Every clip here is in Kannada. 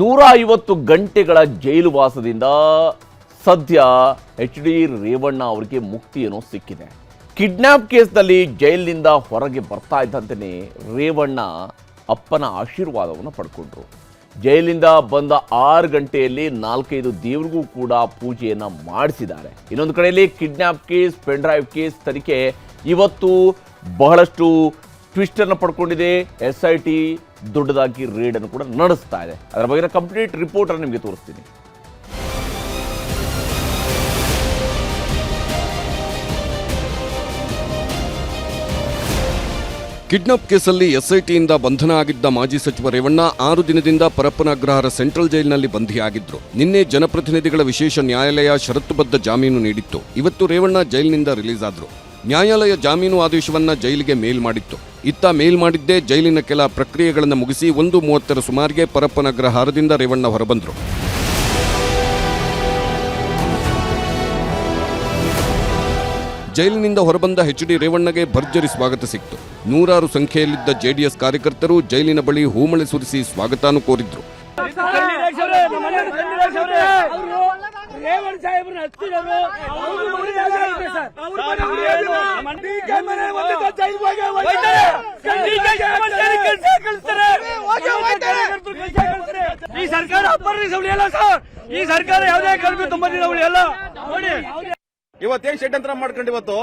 ನೂರ ಐವತ್ತು ಗಂಟೆಗಳ ಜೈಲು ವಾಸದಿಂದ ಸದ್ಯ ಎಚ್ ಡಿ ರೇವಣ್ಣ ಅವರಿಗೆ ಮುಕ್ತಿಯನ್ನು ಸಿಕ್ಕಿದೆ. ಕಿಡ್ನಾಪ್ ಕೇಸ್ನಲ್ಲಿ ಜೈಲಿನಿಂದ ಹೊರಗೆ ಬರ್ತಾ ಇದ್ದಂತೆಯೇ ರೇವಣ್ಣ ಅಪ್ಪನ ಆಶೀರ್ವಾದವನ್ನು ಪಡ್ಕೊಂಡ್ರು. ಜೈಲಿಂದ ಬಂದ ಆರು ಗಂಟೆಯಲ್ಲಿ ನಾಲ್ಕೈದು ದೇವರಿಗೂ ಕೂಡ ಪೂಜೆಯನ್ನು ಮಾಡಿಸಿದ್ದಾರೆ. ಇನ್ನೊಂದು ಕಡೆಯಲ್ಲಿ kidnap case, pen drive case ತನಿಖೆ ಇವತ್ತು ಬಹಳಷ್ಟು ಟ್ವಿಸ್ಟನ್ನು ಪಡ್ಕೊಂಡಿದೆ. ಎಸ್ ಐ ಟಿ ದೊಡ್ಡದಾಗಿ ರೇಡ್ ಅನ್ನು ಕೂಡ ನಡೆಸ್ತಾ ಇದೆ. ಅದರ ಬಗ್ಗೆ ಕಂಪ್ಲೀಟ್ ರಿಪೋರ್ಟ್ ಅನ್ನು ನಿಮಗೆ ತೋರಿಸ್ತೀನಿ. ಕಿಡ್ನಾಪ್ ಕೇಸಲ್ಲಿ ಎಸ್ಐಟಿಯಿಂದ ಬಂಧನ ಆಗಿದ್ದ ಮಾಜಿ ಸಚಿವ ರೇವಣ್ಣ ಆರು ದಿನದಿಂದ ಪರಪ್ಪನ ಅಗ್ರಹಾರ ಸೆಂಟ್ರಲ್ ಜೈಲಿನಲ್ಲಿ ಬಂಧಿಯಾಗಿದ್ರು. ನಿನ್ನೆ ಜನಪ್ರತಿನಿಧಿಗಳ ವಿಶೇಷ ನ್ಯಾಯಾಲಯ ಷರತ್ತುಬದ್ಧ ಜಾಮೀನು ನೀಡಿತ್ತು. ಇವತ್ತು ರೇವಣ್ಣ ಜೈಲಿನಿಂದ ರಿಲೀಸ್ ಆದ್ರು. ನ್ಯಾಯಾಲಯ ಜಾಮೀನು ಆದೇಶವನ್ನ ಜೈಲಿಗೆ ಮೇಲ್ ಮಾಡಿತ್ತು. ಇತ್ತ ಮೇಲ್ ಮಾಡಿದ್ದೇ ಜೈಲಿನ ಕೆಲ ಪ್ರಕ್ರಿಯೆಗಳನ್ನು ಮುಗಿಸಿ ಒಂದು ಮೂವತ್ತರ ಸುಮಾರಿಗೆ ಪರಪ್ಪನ ಗ್ರಹಾರದಿಂದ ರೇವಣ್ಣ ಹೊರಬಂದ್ರು. ಜೈಲಿನಿಂದ ಹೊರಬಂದ ಎಚ್ ಡಿ ರೇವಣ್ಣಗೆ ಭರ್ಜರಿ ಸ್ವಾಗತ ಸಿಕ್ತು. ನೂರಾರು ಸಂಖ್ಯೆಯಲ್ಲಿದ್ದ ಜೆಡಿಎಸ್ ಕಾರ್ಯಕರ್ತರು ಜೈಲಿನ ಬಳಿ ಹೂಮಳೆ ಸುರಿಸಿ ಸ್ವಾಗತಾನು ಕೋರಿದ್ರು. ರೇವಣ್ಣ ಸಾಹೇಬ್ರನ್ನ ಹಚ್ಚಿರೋರು. ಈ ಸರ್ಕಾರ ಅಪ್ಪರ್ರಿ ಸುಳಿಯಲ್ಲ ಸರ್. ಈ ಸರ್ಕಾರ ಯಾವುದೇ ಕಲ್ಪಿ ತುಂಬ ದಿನ ಉಳಿಯಲ್ಲ ನೋಡಿ. ಇವತ್ತೇನ್ ಷಡ್ಯಂತ್ರ ಮಾಡ್ಕೊಂಡು ಇವತ್ತು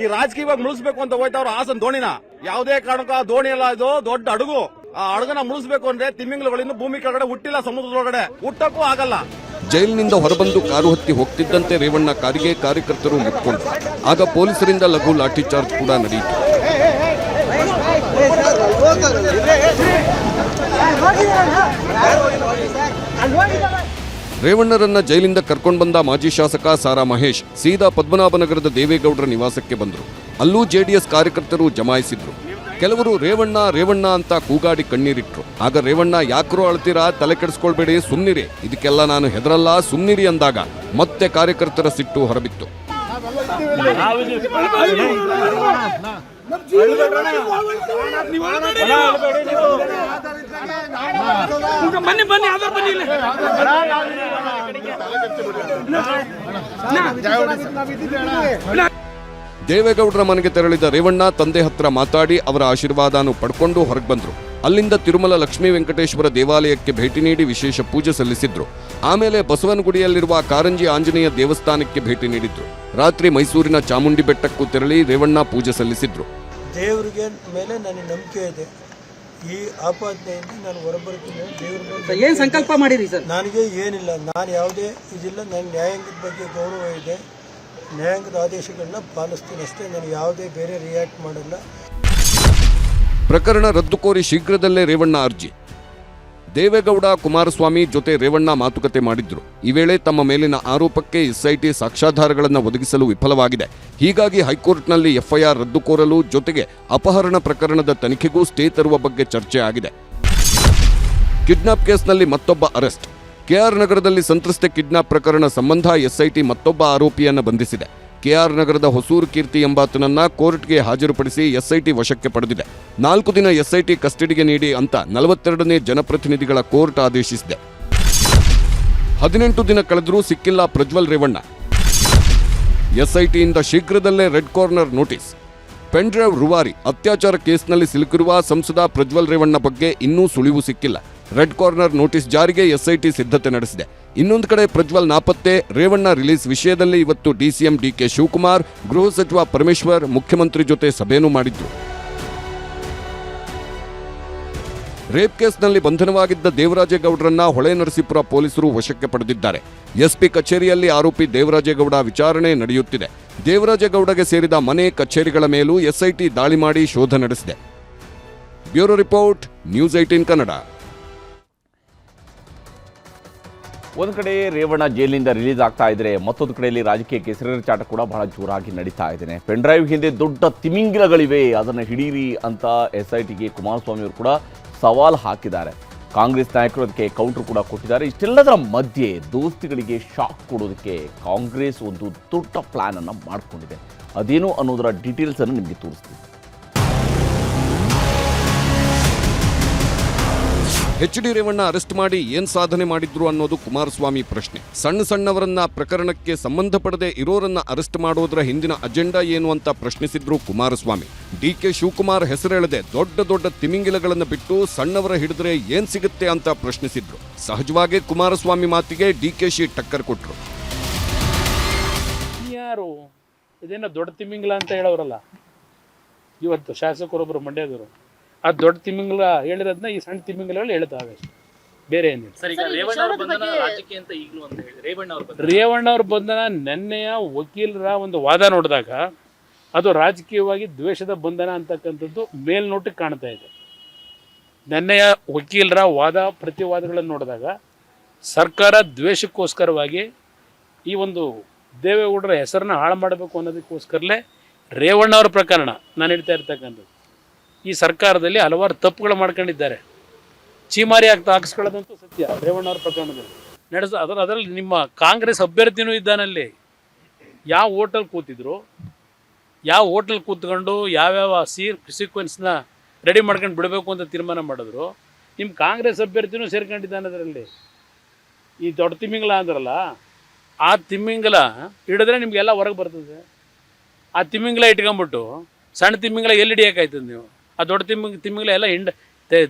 ಈ ರಾಜಕೀಯವಾಗಿ ಮುಳಿಸ್ಬೇಕು ಅಂತ ಹೋಯ್ತವ್ರು ಹಾಸನ್ ದೋಣಿನ. ಯಾವುದೇ ಕಾರಣಕ್ಕೂ ಆ ದೋಣಿ ಅಲ್ಲ ಇದು ದೊಡ್ಡ ಹಡಗು. ಆ ಹಡಗನ ಮುಳಿಸ್ಬೇಕು ಅಂದ್ರೆ ತಿಮ್ಮಿಂಗ್ಲುಗಳಿಂದ ಭೂಮಿ ಕೆಳಗಡೆ ಹುಟ್ಟಿಲ್ಲ ಸಮುದ್ರದೊಳಗಡೆ. ಹುಟ್ಟಕ್ಕೂ ಆಗಲ್ಲ. ಜೈಲಿನಿಂದ ಹೊರಬಂದು ಕಾರು ಹತ್ತಿ ಹೋಗ್ತಿದ್ದಂತೆ ರೇವಣ್ಣ ಕಾರಿಗೆ ಕಾರ್ಯಕರ್ತರು ಮುಟ್ಕೊಂಡ್ರು ಆಗ ಪೊಲೀಸರಿಂದ ಲಘು ಲಾಠಿ ಚಾರ್ಜ್ ಕೂಡ ನಡೆಯಿತು. ರೇವಣ್ಣರನ್ನ ಜೈಲಿಂದ ಕರ್ಕೊಂಡು ಬಂದ ಮಾಜಿ ಶಾಸಕ ಸಾರಾ ಮಹೇಶ್ ಸೀದಾ ಪದ್ಮನಾಭನಗರದ ದೇವೇಗೌಡರ ನಿವಾಸಕ್ಕೆ ಬಂದರು. ಅಲ್ಲೂ ಜೆಡಿಎಸ್ ಕಾರ್ಯಕರ್ತರು ಜಮಾಯಿಸಿದ್ರು. ಕೆಲವರು ರೇವಣ್ಣ ರೇವಣ್ಣ ಅಂತ ಕೂಗಾಡಿ ಕಣ್ಣೀರಿಟ್ರು. ಆಗ ರೇವಣ್ಣ, ಯಾಕ್ರೋ ಅಳ್ತೀರಾ? ತಲೆ ಕೆಡಿಸ್ಕೊಳ್ಬೇಡಿ, ಸುಮ್ನಿರಿ. ಇದಕ್ಕೆಲ್ಲ ನಾನು ಹೆದರಲ್ಲ, ಸುಮ್ನಿರಿ ಅಂದಾಗ ಮತ್ತೆ ಕಾರ್ಯಕರ್ತರ ಸಿಟ್ಟು ಹೊರಬಿತ್ತು. ಬನ್ನಿ ದೇವೇಗೌಡರ ಮನೆಗೆ ತೆರಳಿದ ರೇವಣ್ಣ ತಂದೆ ಹತ್ರ ಮಾತಾಡಿ ಅವರ ಆಶೀರ್ವಾದನು ಪಡ್ಕೊಂಡು ಹೊರಗೆ ಬಂದರು. ಅಲ್ಲಿಂದ ತಿರುಮಲ ಲಕ್ಷ್ಮೀ ವೆಂಕಟೇಶ್ವರ ದೇವಾಲಯಕ್ಕೆ ಭೇಟಿ ನೀಡಿ ವಿಶೇಷ ಪೂಜೆ ಸಲ್ಲಿಸಿದ್ರು. ಆಮೇಲೆ ಬಸವನಗುಡಿಯಲ್ಲಿರುವ ಕಾರಂಜಿ ಆಂಜನೇಯ ದೇವಸ್ಥಾನಕ್ಕೆ ಭೇಟಿ ನೀಡಿದ್ರು. ರಾತ್ರಿ ಮೈಸೂರಿನ ಚಾಮುಂಡಿ ಬೆಟ್ಟಕ್ಕೂ ತೆರಳಿ ರೇವಣ್ಣ ಪೂಜೆ ಸಲ್ಲಿಸಿದ್ರು. ದೇವರಿಗೆ ಮೇಲೆ ನನಗೆ ನಂಬಿಕೆ ಇದೆ. ಈ ಆಪಾದನೆಯಿಂದ ನಾನು ಹೊರಬರ್ತೀನಿ ದೇವ್ರ ಮೇಲೆ ಸಂಕಲ್ಪ ಮಾಡಿರಿ ಸರ್? ನನಗೆ ಏನಿಲ್ಲ. ನಾನು ಯಾವುದೇ ಇದಿಲ್ಲ. ನನ್ನ ನ್ಯಾಯಾಂಗದ ಬಗ್ಗೆ ಗೌರವ ಇದೆ. ನ್ಯಾಯಾಂಗದ ಆದೇಶಗಳನ್ನ ಪಾಲಿಸ್ತೀನಿ ಅಷ್ಟೇ, ನಾನು ಯಾವುದೇ ಬೇರೆ ರಿಯಾಕ್ಟ್ ಮಾಡಲ್ಲ. ಪ್ರಕರಣ ರದ್ದು ಕೋರಿ ಶೀಘ್ರದಲ್ಲೇ ರೇವಣ್ಣ ಅರ್ಜಿ. ದೇವೇಗೌಡ ಕುಮಾರಸ್ವಾಮಿ ಜೊತೆ ರೇವಣ್ಣ ಮಾತುಕತೆ ಮಾಡಿದ್ರು. ಈ ವೇಳೆ ತಮ್ಮ ಮೇಲಿನ ಆರೋಪಕ್ಕೆ ಎಸ್ಐಟಿ ಸಾಕ್ಷ್ಯಾಧಾರಗಳನ್ನು ಒದಗಿಸಲು ವಿಫಲವಾಗಿದೆ. ಹೀಗಾಗಿ ಹೈಕೋರ್ಟ್ನಲ್ಲಿ ಎಫ್ಐಆರ್ ರದ್ದು ಕೋರಲು ಜೊತೆಗೆ ಅಪಹರಣ ಪ್ರಕರಣದ ತನಿಖೆಗೂ ಸ್ಟೇ ತರುವ ಬಗ್ಗೆ ಚರ್ಚೆ ಆಗಿದೆ. ಕಿಡ್ನಾಪ್ ಕೇಸ್ನಲ್ಲಿ ಮತ್ತೊಬ್ಬ ಅರೆಸ್ಟ್. ಕೆಆರ್ ನಗರದಲ್ಲಿ ಸಂತ್ರಸ್ತೆ ಕಿಡ್ನಾಪ್ ಪ್ರಕರಣ ಸಂಬಂಧ ಎಸ್ಐಟಿ ಮತ್ತೊಬ್ಬ ಆರೋಪಿಯನ್ನು ಬಂಧಿಸಿದೆ. ಕೆಆರ್ ನಗರದ ಹೊಸೂರು ಕೀರ್ತಿ ಎಂಬಾತನನ್ನ ಕೋರ್ಟ್ಗೆ ಹಾಜರುಪಡಿಸಿ ಎಸ್ಐಟಿ ವಶಕ್ಕೆ ಪಡೆದಿದೆ. ನಾಲ್ಕು ದಿನ ಎಸ್ಐಟಿ ಕಸ್ಟಡಿಗೆ ನೀಡಿ ಅಂತ ನಲವತ್ತೆರಡನೇ ಜನಪ್ರತಿನಿಧಿಗಳ ಕೋರ್ಟ್ ಆದೇಶಿಸಿದೆ. ಹದಿನೆಂಟು ದಿನ ಕಳೆದರೂ ಸಿಕ್ಕಿಲ್ಲ ಪ್ರಜ್ವಲ್ ರೇವಣ್ಣ. ಎಸ್ಐಟಿಯಿಂದ ಶೀಘ್ರದಲ್ಲೇ ರೆಡ್ ಕಾರ್ನರ್ ನೋಟಿಸ್. ಪೆಂಡ್ರೈವ್ ರುವಾರಿ ಅತ್ಯಾಚಾರ ಕೇಸ್ನಲ್ಲಿ ಸಿಲುಕಿರುವ ಸಂಸದ ಪ್ರಜ್ವಲ್ ರೇವಣ್ಣ ಬಗ್ಗೆ ಇನ್ನೂ ಸುಳಿವು ಸಿಕ್ಕಿಲ್ಲ. ರೆಡ್ ಕಾರ್ನರ್ ನೋಟಿಸ್ ಜಾರಿಗೆ ಎಸ್ಐಟಿ ಸಿದ್ಧತೆ ನಡೆಸಿದೆ. ಇನ್ನೊಂದು ಕಡೆ ಪ್ರಜ್ವಲ್ ನಾಪತ್ತೆ, ರೇವಣ್ಣ ರಿಲೀಸ್ ವಿಷಯದಲ್ಲಿ ಇವತ್ತು ಡಿಸಿಎಂ ಡಿಕೆ ಶಿವಕುಮಾರ್, ಗೃಹ ಸಚಿವ ಪರಮೇಶ್ವರ್, ಮುಖ್ಯಮಂತ್ರಿ ಜೊತೆ ಸಭೆಯನ್ನು ಮಾಡಿದ್ದು ರೇಪ್ ಕೇಸ್ನಲ್ಲಿ ಬಂಧನವಾಗಿದ್ದ ದೇವರಾಜೇಗೌಡರನ್ನ ಹೊಳೆ ನರಸೀಪುರ ಪೊಲೀಸರು ವಶಕ್ಕೆ ಪಡೆದಿದ್ದಾರೆ. ಎಸ್ಪಿ ಕಚೇರಿಯಲ್ಲಿ ಆರೋಪಿ ದೇವರಾಜೇಗೌಡ ವಿಚಾರಣೆ ನಡೆಯುತ್ತಿದೆ. ದೇವರಾಜೇಗೌಡಗೆ ಸೇರಿದ ಮನೆ ಕಚೇರಿಗಳ ಮೇಲೂ ಎಸ್ಐಟಿ ದಾಳಿ ಮಾಡಿ ಶೋಧ ನಡೆಸಿದೆ. Bureau report, news eighteen Kannada. ಒಂದು ಕಡೆ ರೇವಣ್ಣ ಜೈಲಿನಿಂದ ರಿಲೀಸ್ ಆಗ್ತಾ ಇದ್ರೆ ಮತ್ತೊಂದು ಕಡೆಯಲ್ಲಿ ರಾಜಕೀಯ ಕೆಸರಿನ ಚಾಟ ಕೂಡ ಬಹಳ ಜೋರಾಗಿ ನಡೀತಾ ಇದ್ದೇನೆ. ಪೆನ್ ಡ್ರೈವ್ ಹಿಂದೆ ದೊಡ್ಡ ತಿಮಿಂಗಿಲಗಳಿವೆ, ಅದನ್ನು ಹಿಡೀರಿ ಅಂತ ಎಸ್ ಐ ಟಿಗೆ ಕುಮಾರಸ್ವಾಮಿ ಅವರು ಕೂಡ ಸವಾಲು ಹಾಕಿದ್ದಾರೆ. ಕಾಂಗ್ರೆಸ್ ನಾಯಕರು ಅದಕ್ಕೆ ಕೌಂಟರ್ ಕೂಡ ಕೊಟ್ಟಿದ್ದಾರೆ. ಇಷ್ಟೆಲ್ಲದರ ಮಧ್ಯೆ ದೋಸ್ತಿಗಳಿಗೆ ಶಾಕ್ ಕೊಡೋದಕ್ಕೆ ಕಾಂಗ್ರೆಸ್ ಒಂದು ದೊಡ್ಡ ಪ್ಲಾನ್ ಅನ್ನು ಮಾಡಿಕೊಂಡಿದೆ. ಅದೇನು ಅನ್ನೋದರ ಡೀಟೇಲ್ಸನ್ನು ನಿಮಗೆ ತೋರಿಸ್ತೀನಿ. ಎಚ್ ಡಿ ರೇವಣ್ಣ ಅರೆಸ್ಟ್ ಮಾಡಿ ಏನ್ ಸಾಧನೆ ಮಾಡಿದ್ರು ಅನ್ನೋದು ಕುಮಾರಸ್ವಾಮಿ ಪ್ರಶ್ನೆ. ಸಣ್ಣ ಸಣ್ಣವರನ್ನ ಪ್ರಕರಣಕ್ಕೆ ಸಂಬಂಧಪಡದೆ ಇರೋರನ್ನ ಅರೆಸ್ಟ್ ಮಾಡೋದ್ರ ಹಿಂದಿನ ಅಜೆಂಡಾ ಏನು ಅಂತ ಪ್ರಶ್ನಿಸಿದ್ರು ಕುಮಾರಸ್ವಾಮಿ. ಡಿ ಕೆ ಶಿವಕುಮಾರ್ ಹೆಸರೆಳೆದೆ ದೊಡ್ಡ ದೊಡ್ಡ ತಿಮಿಂಗಿಲಗಳನ್ನು ಬಿಟ್ಟು ಸಣ್ಣವರ ಹಿಡಿದ್ರೆ ಏನ್ ಸಿಗುತ್ತೆ ಅಂತ ಪ್ರಶ್ನಿಸಿದ್ರು. ಸಹಜವಾಗಿ ಕುಮಾರಸ್ವಾಮಿ ಮಾತಿಗೆ ಡಿ ಕೆ ಶಿ ಟಕ್ಕರ್ ಕೊಟ್ರು. ಯಾರು ಇದೇನೋ ದೊಡ್ಡ ತಿಮಿಂಗಿಲ ಅಂತ ಹೇಳೋರಲ್ಲ. ಇವತ್ತು ಶಾಸಕರೊಬ್ಬರು ಮಂಡ್ಯದವರು. ಆ ದೊಡ್ಡ ತಿಮಿಂಗಲ ಹೇಳಿರೋದನ್ನ ಈ ಸಣ್ಣ ತಿಮಿಂಗಲಗಳು ಹೇಳ್ತಾವೆ ಅಷ್ಟೇ ಬೇರೆ ಏನಿಲ್ಲ. ಸರ್ ಈಗ ರೇವಣ್ಣ ಅವ್ರ ಬಂಧನ ರಾಜಕೀಯ ಅಂತ ಈಗಲೂ ಅಂತ ಹೇಳಿ ರೇವಣ್ಣ ಅವ್ರ ಬಂಧನ ರೇವಣ್ಣ ಅವ್ರ ಬಂಧನ ನೆನ್ನೆಯ ವಕೀಲರ ಒಂದು ವಾದ ನೋಡಿದಾಗ ಅದು ರಾಜಕೀಯವಾಗಿ ದ್ವೇಷದ ಬಂಧನ ಅಂತಕ್ಕಂಥದ್ದು ಮೇಲ್ನೋಟಕ್ಕೆ ಕಾಣ್ತಾ ಇದೆ. ನೆನ್ನೆಯ ವಕೀಲರ ವಾದ ಪ್ರತಿವಾದಗಳನ್ನು ನೋಡಿದಾಗ ಸರ್ಕಾರ ದ್ವೇಷಕ್ಕೋಸ್ಕರವಾಗಿ ಈ ಒಂದು ದೇವೇಗೌಡರ ಹೆಸರನ್ನ ಹಾಳು ಮಾಡಬೇಕು ಅನ್ನೋದಕ್ಕೋಸ್ಕರಲೇ ರೇವಣ್ಣ ಅವ್ರ ಪ್ರಕರಣ ನಾನು ಹೇಳ್ತಾ ಇರ್ತಕ್ಕಂಥದ್ದು. ಈ ಸರ್ಕಾರದಲ್ಲಿ ಹಲವಾರು ತಪ್ಪುಗಳು ಮಾಡ್ಕೊಂಡಿದ್ದಾರೆ. ಚೀಮಾರಿ ಆಗ್ತಾ ಹಾಕಿಸ್ಕೊಳ್ಳೋದಂತೂ ಸತ್ಯ. ರೇವಣ್ಣ ಅವ್ರ ಪ್ರಕರಣದಲ್ಲಿ. ನಡೆಸ ಅದರ ಅದರಲ್ಲಿ ನಿಮ್ಮ ಕಾಂಗ್ರೆಸ್ ಅಭ್ಯರ್ಥಿನೂ ಇದ್ದಾನಲ್ಲಿ ಯಾವ ಹೋಟೆಲ್ ಕೂತಿದ್ರು, ಯಾವ ಹೋಟೆಲ್ ಕೂತ್ಕೊಂಡು ಯಾವ್ಯಾವ ಸೀ ಸೀಕ್ವೆನ್ಸ್ನ ರೆಡಿ ಮಾಡ್ಕೊಂಡು ಬಿಡಬೇಕು ಅಂತ ತೀರ್ಮಾನ ಮಾಡಿದ್ರು. ನಿಮ್ಮ ಕಾಂಗ್ರೆಸ್ ಅಭ್ಯರ್ಥಿನೂ ಸೇರ್ಕೊಂಡಿದ್ದಾನೆ ಅದರಲ್ಲಿ. ಈ ದೊಡ್ಡ ತಿಮ್ಮಿಂಗಲ ಅಂದ್ರಲ್ಲ, ಆ ತಿಮ್ಮಿಂಗಲ ಹಿಡಿದ್ರೆ ನಿಮಗೆಲ್ಲ ಹೊರಗೆ ಬರ್ತದೆ. ಆ ತಿಮ್ಮಿಂಗಲ ಇಟ್ಕೊಂಬಿಟ್ಟು ಸಣ್ಣ ತಿಮ್ಮಿಂಗಲ ಎಲ್ಲಿ ಹಿಡಿಯೋಕ್ಕಾಯ್ತದೆ ನೀವು? ಆ ದೊಡ್ಡ ತಿಮ್ಮಿಂಗ್ ತಿಮ್ಮಿಂಗಲ ಎಲ್ಲ ಹಿಂಡ